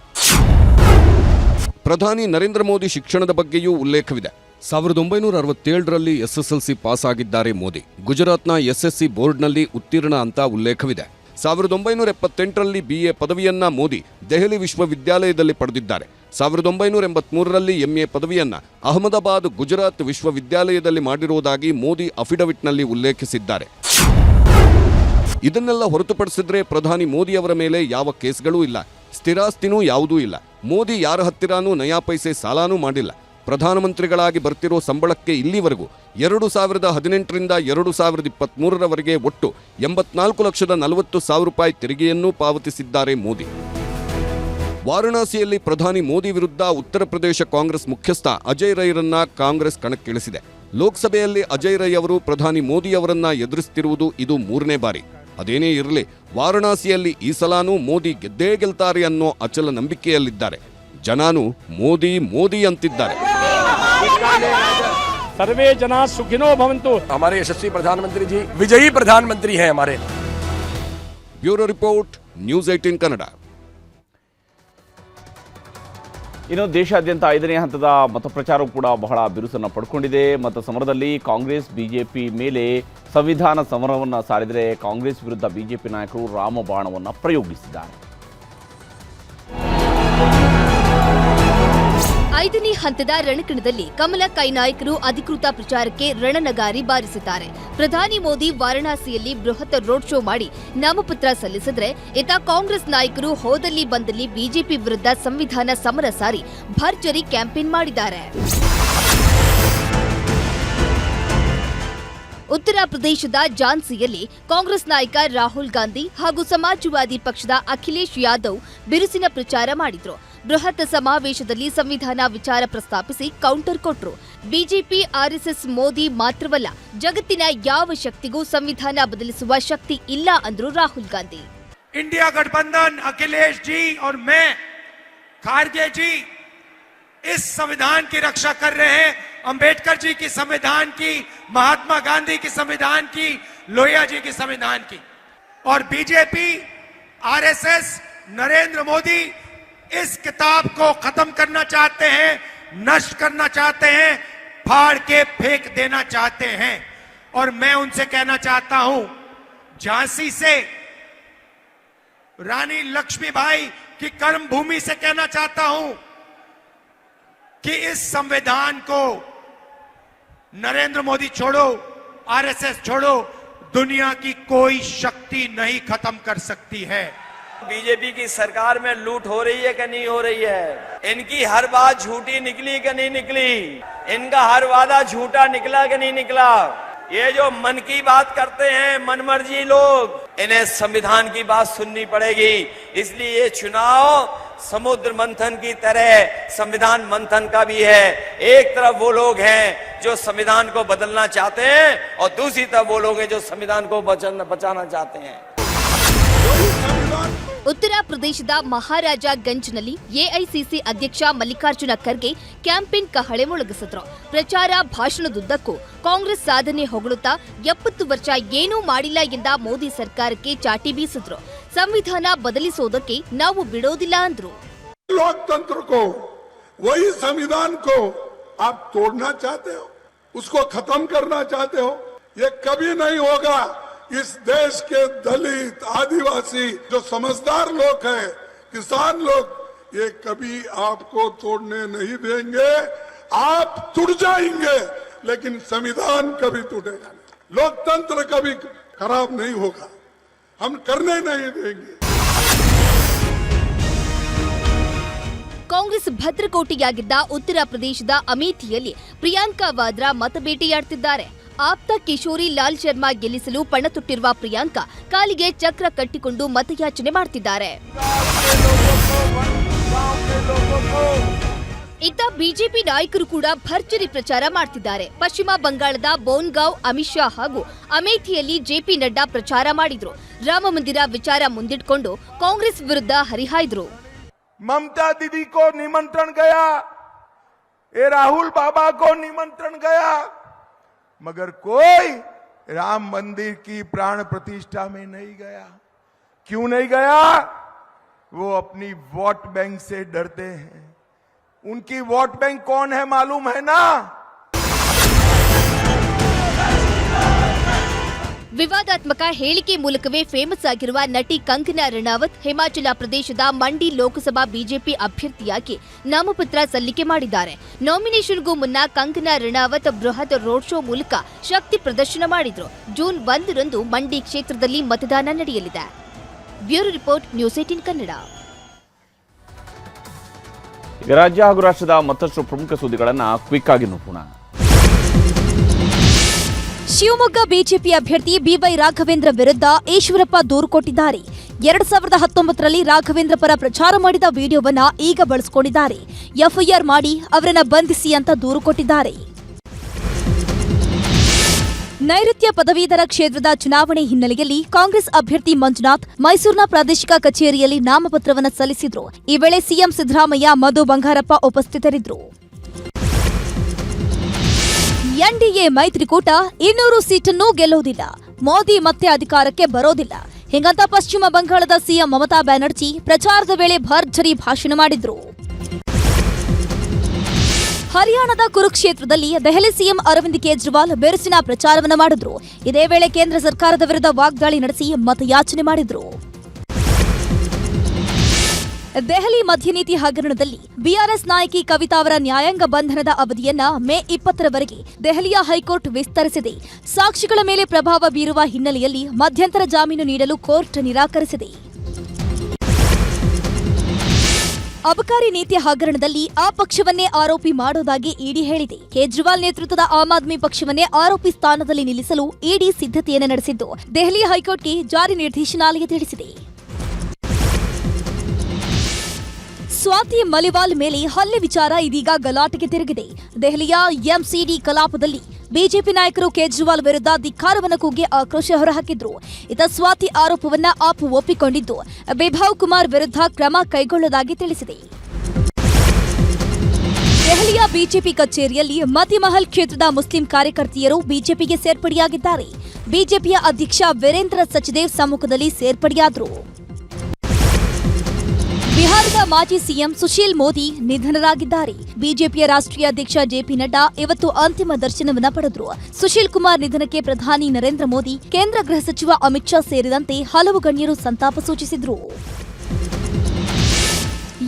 ಪ್ರಧಾನಿ ನರೇಂದ್ರ ಮೋದಿ ಶಿಕ್ಷಣದ ಬಗ್ಗೆಯೂ ಉಲ್ಲೇಖವಿದೆ. ಸಾವಿರದ ಒಂಬೈನೂರ ಅರವತ್ತೇಳರಲ್ಲಿ ಎಸ್ಎಸ್ಎಲ್ಸಿ ಪಾಸ್ ಆಗಿದ್ದಾರೆ ಮೋದಿ. ಗುಜರಾತ್ನ ಎಸ್ಎಸ್ಸಿ ಬೋರ್ಡ್ನಲ್ಲಿ ಉತ್ತೀರ್ಣ ಅಂತ ಉಲ್ಲೇಖವಿದೆ. ಸಾವಿರದ ಒಂಬೈನೂರ ಎಪ್ಪತ್ತೆಂಟರಲ್ಲಿ ಬಿಎ ಪದವಿಯನ್ನ ಮೋದಿ ದೆಹಲಿ ವಿಶ್ವವಿದ್ಯಾಲಯದಲ್ಲಿ ಪಡೆದಿದ್ದಾರೆ. ಸಾವಿರದ ಒಂಬೈನೂರ ಎಂಬತ್ಮೂರರಲ್ಲಿ ಎಂಎ ಪದವಿಯನ್ನ ಅಹಮದಾಬಾದ್ ಗುಜರಾತ್ ವಿಶ್ವವಿದ್ಯಾಲಯದಲ್ಲಿ ಮಾಡಿರುವುದಾಗಿ ಮೋದಿ ಅಫಿಡವಿಟ್ನಲ್ಲಿ ಉಲ್ಲೇಖಿಸಿದ್ದಾರೆ. ಇದನ್ನೆಲ್ಲ ಹೊರತುಪಡಿಸಿದ್ರೆ ಪ್ರಧಾನಿ ಮೋದಿಯವರ ಮೇಲೆ ಯಾವ ಕೇಸ್ಗಳೂ ಇಲ್ಲ. ಸ್ಥಿರಾಸ್ತಿನೂ ಯಾವುದೂ ಇಲ್ಲ. ಮೋದಿ ಯಾರ ಹತ್ತಿರಾನೂ ನಯಾ ಪೈಸೆ ಸಾಲಾನೂ ಮಾಡಿಲ್ಲ. ಪ್ರಧಾನಮಂತ್ರಿಗಳಾಗಿ ಬರ್ತಿರೋ ಸಂಬಳಕ್ಕೆ ಇಲ್ಲಿವರೆಗೂ ಎರಡು ಸಾವಿರದ ಹದಿನೆಂಟರಿಂದ ಎರಡು ಸಾವಿರದ ಇಪ್ಪತ್ತ್ಮೂರರವರೆಗೆ ಒಟ್ಟು ಎಂಬತ್ನಾಲ್ಕು ಲಕ್ಷದ ನಲವತ್ತು ಸಾವಿರ ರೂಪಾಯಿ ತೆರಿಗೆಯನ್ನೂ ಪಾವತಿಸಿದ್ದಾರೆ ಮೋದಿ. ವಾರಣಾಸಿಯಲ್ಲಿ ಪ್ರಧಾನಿ ಮೋದಿ ವಿರುದ್ಧ ಉತ್ತರ ಪ್ರದೇಶ ಕಾಂಗ್ರೆಸ್ ಮುಖ್ಯಸ್ಥ ಅಜಯ್ ರೈರನ್ನ ಕಾಂಗ್ರೆಸ್ ಕಣಕ್ಕಿಳಿಸಿದೆ. ಲೋಕಸಭೆಯಲ್ಲಿ ಅಜಯ್ ರೈ ಅವರು ಪ್ರಧಾನಿ ಮೋದಿ ಅವರನ್ನ ಎದುರಿಸುತ್ತಿರುವುದು ಇದು ಮೂರನೇ ಬಾರಿ. ಅದೇನೇ ಇರಲಿ, ವಾರಣಾಸಿಯಲ್ಲಿ ಈ ಸಲಾನೂ ಮೋದಿ ಗೆದ್ದೇ ಗೆಲ್ತಾರೆ ಅನ್ನೋ ಅಚಲ ನಂಬಿಕೆಯಲ್ಲಿದ್ದಾರೆ. ಜನಾನು ಮೋದಿ ಮೋದಿ ಅಂತಿದ್ದಾರೆ. ಸರ್ವೇ ಜನ ಸುಖಿನೋ ಭವಂತು. ಹಮಾರೆ ಯಶಸ್ವಿ ಪ್ರಧಾನಮಂತ್ರಿ ಜಿ ವಿಜಯಿ ಪ್ರಧಾನಮಂತ್ರಿ ಹೇ ಹಮಾರೆ bureau report news eighteen Kannada. ಇನ್ನು ದೇಶಾದ್ಯಂತ ಐದನೇ ಹಂತದ ಮತ ಮತಪ್ರಚಾರವು ಕೂಡ ಬಹಳ ಬಿರುಸನ್ನು ಪಡ್ಕೊಂಡಿದೆ. ಮತ ಸಮರದಲ್ಲಿ ಕಾಂಗ್ರೆಸ್ ಬಿಜೆಪಿ ಮೇಲೆ ಸಂವಿಧಾನ ಸಮರವನ್ನು ಸಾರಿದರೆ ಕಾಂಗ್ರೆಸ್ ವಿರುದ್ಧ ಬಿಜೆಪಿ ನಾಯಕರು ರಾಮಬಾಣವನ್ನು ಪ್ರಯೋಗಿಸಿದ್ದಾರೆ. ಐದನೇ ಹಂತದ ರಣಕಣದಲ್ಲಿ ಕಮಲ ಕೈ ನಾಯಕರು ಅಧಿಕೃತ ಪ್ರಚಾರಕ್ಕೆ ರಣನಗಾರಿ ಬಾರಿಸಿದ್ದಾರೆ. ಪ್ರಧಾನಿ ಮೋದಿ ವಾರಣಾಸಿಯಲ್ಲಿ ಬೃಹತ್ ರೋಡ್ ಶೋ ಮಾಡಿ ನಾಮಪತ್ರ ಸಲ್ಲಿಸಿದ್ರೆ ಇತ ಕಾಂಗ್ರೆಸ್ ನಾಯಕರು ಹೋದಲ್ಲಿ ಬಂದಲ್ಲಿ ಬಿಜೆಪಿ ವಿರುದ್ಧ ಸಂವಿಧಾನ ಸಮರ ಸಾರಿ ಭರ್ಜರಿ ಕ್ಯಾಂಪೇನ್ ಮಾಡಿದ್ದಾರೆ. ಉತ್ತರ ಪ್ರದೇಶದ ಝಾನ್ಸಿಯಲ್ಲಿ ಕಾಂಗ್ರೆಸ್ ನಾಯಕ ರಾಹುಲ್ ಗಾಂಧಿ ಹಾಗೂ ಸಮಾಜವಾದಿ ಪಕ್ಷದ ಅಖಿಲೇಶ್ ಯಾದವ್ ಬಿರುಸಿನ ಪ್ರಚಾರ ಮಾಡಿದ್ರು. ಬೃಹತ್ ಸಮಾವೇಶದಲ್ಲಿ ಸಂವಿಧಾನ ವಿಚಾರ ಪ್ರಸ್ತಾಪಿಸಿ ಕೌಂಟರ್ ಕೊಟ್ರು ಬಿಜೆಪಿ ಆರ್ಎಸ್ಎಸ್ ಮೋದಿ ಮಾತ್ರವಲ್ಲ ಜಗತ್ತಿನ ಯಾವ ಶಕ್ತಿಗೂ ಸಂವಿಧಾನ ಬದಲಿಸುವ ಶಕ್ತಿ ಇಲ್ಲ ಅಂದ್ರು ರಾಹುಲ್ ಗಾಂಧಿ इंडिया गठबंधन अखिलेश जी और मैं खारगे जी इस संविधान की रक्षा कर रहे हैं अंबेडकर जी की संविधान की महात्मा गांधी की संविधान की लोहिया जी की संविधान की और बीजेपी आरएसएस नरेंद्र मोदी इस किताब को खत्म करना चाहते हैं, नष्ट करना चाहते हैं, फाड़ के फेंक देना चाहते हैं। और मैं उनसे कहना चाहता हूँ, झांसी से रानी लक्ष्मीबाई की कर्म भूमि से कहना चाहता हूँ कि इस संविधान को नरेंद्र मोदी छोड़ो, आरएसएस छोड़ो, दुनिया की कोई शक्ति नहीं खत्म कर सकती है। बीजेपी की सरकार में लूट हो रही है कि नहीं हो रही है? इनकी हर बात झूठी निकली कि नहीं निकली? इनका हर वादा झूठा निकला कि नहीं निकला? ये जो मन की बात करते हैं, मनमर्जी लोग, इन्हें संविधान की बात सुननी पड़ेगी। इसलिए ये चुनाव समुद्र मंथन की तरह, संविधान मंथन का भी है। एक तरफ़ वो लोग हैं जो संविधान को बदलना चाहते हैं और दूसरी तरफ़ वो लोग हैं जो संविधान को बचाना चाहते हैं। ಉತ್ತರ ಪ್ರದೇಶದ ಮಹಾರಾಜ ಗಂಜ್ನಲ್ಲಿ ಎಐಸಿಸಿ ಅಧ್ಯಕ್ಷ ಮಲ್ಲಿಕಾರ್ಜುನ ಖರ್ಗೆ ಕ್ಯಾಂಪೇನ್ ಕಹಳೆ ಮೊಳಗಿಸಿದ್ರು ಪ್ರಚಾರ ಭಾಷಣದುದ್ದಕ್ಕೂ ಕಾಂಗ್ರೆಸ್ ಸಾಧನೆ ಹೊಗಳುತ್ತಾ ಎಪ್ಪತ್ತು ವರ್ಷ ಏನೂ ಮಾಡಿಲ್ಲ ಎಂದ ಮೋದಿ ಸರ್ಕಾರಕ್ಕೆ ಚಾಟಿ ಬೀಸಿದ್ರು ಸಂವಿಧಾನ ಬದಲಿಸೋದಕ್ಕೆ ನಾವು ಬಿಡೋದಿಲ್ಲ ಅಂದ್ರು लोकतंत्र को वही संविधान को आप तोड़ना चाहते हो उसको खत्म करना चाहते हो ये कभी नहीं होगा इस देश के दलित आदिवासी जो समझदार लोग हैं किसान लोग ये कभी आपको तोड़ने नहीं देंगे आप टूट जाएंगे लेकिन संविधान कभी टूटेगा नहीं लोकतंत्र कभी खराब नहीं होगा हम करने नहीं देंगे ಕಾಂಗ್ರೆಸ್ ಭದ್ರಕೋಟೆಯಾಗಿದ್ದ ಉತ್ತರ ಪ್ರದೇಶದ ಅಮೇಥಿಯಲ್ಲಿ ಪ್ರಿಯಾಂಕಾ ವಾದ್ರಾ ಮತಬೇಟೆಯಾಡ್ತಿದ್ದಾರೆ ಆಪ್ತ ಕಿಶೋರಿ ಲಾಲ್ ಶರ್ಮಾ ಗೆಲ್ಲಿಸಲು ಪಣತೊಟ್ಟಿರುವ ಪ್ರಿಯಾಂಕಾ ಕಾಲಿಗೆ ಚಕ್ರ ಕಟ್ಟಿಕೊಂಡು ಮತಯಾಚನೆ ಮಾಡ್ತಿದ್ದಾರೆ. ಇತ್ತ ಬಿಜೆಪಿ ನಾಯಕರು ಕೂಡ ಭರ್ಜರಿ ಪ್ರಚಾರ ಮಾಡ್ತಿದ್ದಾರೆ. ಪಶ್ಚಿಮ ಬಂಗಾಳದ ಬೋನ್ಗಾವ್ ಅಮಿತ್ ಶಾ ಹಾಗೂ ಅಮೇಥಿಯಲ್ಲಿ ಜೆಪಿ ನಡ್ಡಾ ಪ್ರಚಾರ ಮಾಡಿದ್ರು. ರಾಮ ಮಂದಿರ ವಿಚಾರ ಮುಂದಿಟ್ಕೊಂಡು ಕಾಂಗ್ರೆಸ್ ವಿರುದ್ಧ ಹರಿಹಾಯ್ದ್ರು. ಮಮತಾ ದೀದಿ ಕೋ ನಿಮಂತ್ರಣ ಗಯಾ. ಏ ರಾಹುಲ್ ಬಾಬಾ ಕೋ ನಿಮಂತ್ರಣ ಗಯಾ. मगर कोई राम मंदिर की प्राण प्रतिष्ठा में नहीं गया। क्यों नहीं गया? वो अपनी वोट बैंक से डरते हैं। उनकी वोट बैंक कौन है मालूम है ना? ವಿವಾದಾತ್ಮಕ ಹೇಳಿಕೆ ಮೂಲಕವೇ ಫೇಮಸ್ ಆಗಿರುವ ನಟಿ ಕಂಗನಾ ರಣಾವತ್ ಹಿಮಾಚಲ ಪ್ರದೇಶದ ಮಂಡಿ ಲೋಕಸಭಾ ಬಿಜೆಪಿ ಅಭ್ಯರ್ಥಿಯಾಗಿ ನಾಮಪತ್ರ ಸಲ್ಲಿಕೆ ಮಾಡಿದ್ದಾರೆ. ನಾಮಿನೇಷನ್ಗೂ ಮುನ್ನ ಕಂಗನಾ ರಣಾವತ್ ಬೃಹತ್ ರೋಡ್ ಶೋ ಮೂಲಕ ಶಕ್ತಿ ಪ್ರದರ್ಶನ ಮಾಡಿದ್ರು. ಜೂನ್ ಒಂದರಂದು ಮಂಡಿ ಕ್ಷೇತ್ರದಲ್ಲಿ ಮತದಾನ ನಡೆಯಲಿದೆ. Bureau report, news eighteen Kannada. ರಾಜ್ಯ ಹಾಗೂ ರಾಷ್ಟ್ರದ ಮತ್ತಷ್ಟು ಪ್ರಮುಖ ಸುದ್ದಿಗಳನ್ನು ಕ್ವಿಕ್ ಆಗಿ ನೋಡೋಣ ಶಿವಮೊಗ್ಗ ಬಿಜೆಪಿ ಅಭ್ಯರ್ಥಿ ಬಿವೈ ರಾಘವೇಂದ್ರ ವಿರುದ್ಧ ಈಶ್ವರಪ್ಪ ದೂರು ಕೊಟ್ಟಿದ್ದಾರೆ. ಎರಡ್ ಸಾವಿರದ ಹತ್ತೊಂಬತ್ತರಲ್ಲಿ ರಾಘವೇಂದ್ರ ಪರ ಪ್ರಚಾರ ಮಾಡಿದ ವಿಡಿಯೋವನ್ನ ಈಗ ಬಳಸಿಕೊಂಡಿದ್ದಾರೆ. ಎಫ್ಐಆರ್ ಮಾಡಿ ಅವರನ್ನ ಬಂಧಿಸಿ ಅಂತ ದೂರು ಕೊಟ್ಟಿದ್ದಾರೆ. ನೈಋತ್ಯ ಪದವೀಧರ ಕ್ಷೇತ್ರದ ಚುನಾವಣೆ ಹಿನ್ನೆಲೆಯಲ್ಲಿ ಕಾಂಗ್ರೆಸ್ ಅಭ್ಯರ್ಥಿ ಮಂಜುನಾಥ್ ಮೈಸೂರಿನ ಪ್ರಾದೇಶಿಕ ಕಚೇರಿಯಲ್ಲಿ ನಾಮಪತ್ರವನ್ನು ಸಲ್ಲಿಸಿದ್ರು. ಈ ವೇಳೆ ಸಿಎಂ ಸಿದ್ದರಾಮಯ್ಯ, ಮಧು ಬಂಗಾರಪ್ಪ ಉಪಸ್ಥಿತರಿದ್ದರು. ಎನ್ಡಿಎ ಮೈತ್ರಿಕೂಟ ಇನ್ನೂರು ಸೀಟನ್ನು ಗೆಲ್ಲುವುದಿಲ್ಲ. ಮೋದಿ ಮತ್ತೆ ಅಧಿಕಾರಕ್ಕೆ ಬರೋದಿಲ್ಲ. ಹಿಂಗಂತ ಪಶ್ಚಿಮ ಬಂಗಾಳದ ಸಿಎಂ ಮಮತಾ ಬ್ಯಾನರ್ಜಿ ಪ್ರಚಾರದ ವೇಳೆ ಭರ್ಜರಿ ಭಾಷಣ ಮಾಡಿದ್ರು. ಹರಿಯಾಣದ ಕುರುಕ್ಷೇತ್ರದಲ್ಲಿ ದೆಹಲಿ ಸಿಎಂ ಅರವಿಂದ್ ಕೇಜ್ರಿವಾಲ್ ಬಿರುಸಿನ ಪ್ರಚಾರವನ್ನು ಮಾಡಿದ್ರು. ಇದೇ ವೇಳೆ ಕೇಂದ್ರ ಸರ್ಕಾರದ ವಿರುದ್ಧ ವಾಗ್ದಾಳಿ ನಡೆಸಿ ಮತಯಾಚನೆ ಮಾಡಿದ್ರು. ದೆಹಲಿ ಮದ್ಯನೀತಿ ಹಗರಣದಲ್ಲಿ ಬಿಆರ್ಎಸ್ ನಾಯಕಿ ಕವಿತಾ ಅವರ ನ್ಯಾಯಾಂಗ ಬಂಧನದ ಅವಧಿಯನ್ನ ಮೇ ಇಪ್ಪತ್ತರವರೆಗೆ ದೆಹಲಿಯ ಹೈಕೋರ್ಟ್ ವಿಸ್ತರಿಸಿದೆ. ಸಾಕ್ಷಿಗಳ ಮೇಲೆ ಪ್ರಭಾವ ಬೀರುವ ಹಿನ್ನೆಲೆಯಲ್ಲಿ ಮಧ್ಯಂತರ ಜಾಮೀನು ನೀಡಲು ಕೋರ್ಟ್ ನಿರಾಕರಿಸಿದೆ. ಅಬಕಾರಿ ನೀತಿ ಹಗರಣದಲ್ಲಿ ಆ ಪಕ್ಷವನ್ನೇ ಆರೋಪಿ ಮಾಡೋದಾಗಿ ಇಡಿ ಹೇಳಿದೆ. ಕೇಜ್ರಿವಾಲ್ ನೇತೃತ್ವದ ಆಮ್ ಆದ್ಮಿ ಪಕ್ಷವನ್ನೇ ಆರೋಪಿ ಸ್ಥಾನದಲ್ಲಿ ನಿಲ್ಲಿಸಲು ಇಡಿ ಸಿದ್ಧತೆಯನ್ನು ನಡೆಸಿದ್ದು ದೆಹಲಿ ಹೈಕೋರ್ಟ್ಗೆ ಜಾರಿ ನಿರ್ದೇಶನಾಲಯ ತಿಳಿಸಿದೆ. ಸ್ವಾತಿ ಮಲಿವಾಲ್ ಮೇಲೆ ಹಲ್ಲೆ ವಿಚಾರ ಇದೀಗ ಗಲಾಟೆಗೆ ತಿರುಗಿದೆ. ದೆಹಲಿಯ ಎಂಸಿಡಿ ಕಲಾಪದಲ್ಲಿ ಬಿಜೆಪಿ ನಾಯಕರು ಕೇಜ್ರಿವಾಲ್ ವಿರುದ್ಧ ಧಿಕ್ಕಾರವನ್ನು ಕೂಗಿ ಆಕ್ರೋಶ ಹೊರಹಾಕಿದ್ರು. ಇತ ಸ್ವಾತಿ ಆರೋಪವನ್ನ ಆಪ್ ಒಪ್ಪಿಕೊಂಡಿದ್ದು. ವಿಭವ್ ಕುಮಾರ್ ವಿರುದ್ಧ ಕ್ರಮ ಕೈಗೊಳ್ಳುವುದಾಗಿ ತಿಳಿಸಿದೆ. ದೆಹಲಿಯ ಬಿಜೆಪಿ ಕಚೇರಿಯಲ್ಲಿ ಮತಿಮಹಲ್ ಕ್ಷೇತ್ರದ ಮುಸ್ಲಿಂ ಕಾರ್ಯಕರ್ತೆಯರು ಬಿಜೆಪಿಗೆ ಸೇರ್ಪಡೆಯಾಗಿದ್ದಾರೆ. ಬಿಜೆಪಿಯ ಅಧ್ಯಕ್ಷ ವೀರೇಂದ್ರ ಸಚದೇವ್ ಸಮ್ಮುಖದಲ್ಲಿ ಸೇರ್ಪಡೆಯಾದರು. ಬಿಹಾರದ ಮಾಜಿ ಸಿಎಂ ಸುಶೀಲ್ ಮೋದಿ ನಿಧನರಾಗಿದ್ದಾರೆ. ಬಿಜೆಪಿಯ ರಾಷ್ಟ್ರೀಯ ಅಧ್ಯಕ್ಷ ಜೆಪಿ ನಡ್ಡಾ ಇವತ್ತು ಅಂತಿಮ ದರ್ಶನವನ್ನ ಪಡೆದರು. ಸುಶೀಲ್ ಕುಮಾರ್ ನಿಧನಕ್ಕೆ ಪ್ರಧಾನಿ ನರೇಂದ್ರ ಮೋದಿ, ಕೇಂದ್ರ ಗೃಹ ಸಚಿವ ಅಮಿತ್ ಶಾ ಸೇರಿದಂತೆ ಹಲವು ಗಣ್ಯರು ಸಂತಾಪ ಸೂಚಿಸಿದ್ರು.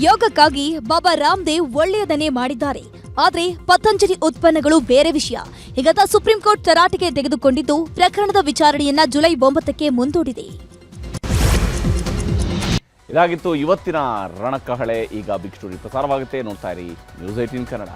ಯೋಗಕ್ಕಾಗಿ ಬಾಬಾ ರಾಮದೇವ್ ಒಳ್ಳೆಯದನ್ನೇ ಮಾಡಿದ್ದಾರೆ. ಆದರೆ ಪತಂಜಲಿ ಉತ್ಪನ್ನಗಳು ಬೇರೆ ವಿಷಯ. ಹೀಗಂತ ಸುಪ್ರೀಂ ಕೋರ್ಟ್ ತರಾಟೆಗೆ ತೆಗೆದುಕೊಂಡಿದ್ದು ಪ್ರಕರಣದ ವಿಚಾರಣೆಯನ್ನ ಜುಲೈ ಒಂಬತ್ತಕ್ಕೆ ಮುಂದೂಡಿದೆ. ಇದಾಗಿತ್ತು ಇವತ್ತಿನ ರಣಕಹಳೆ. ಈಗ ಬಿಗ್ ಸ್ಟೋರಿ ಪ್ರಸಾರವಾಗುತ್ತೆ. ನೋಡ್ತಾ ಇರಿ. News eighteen Kannada.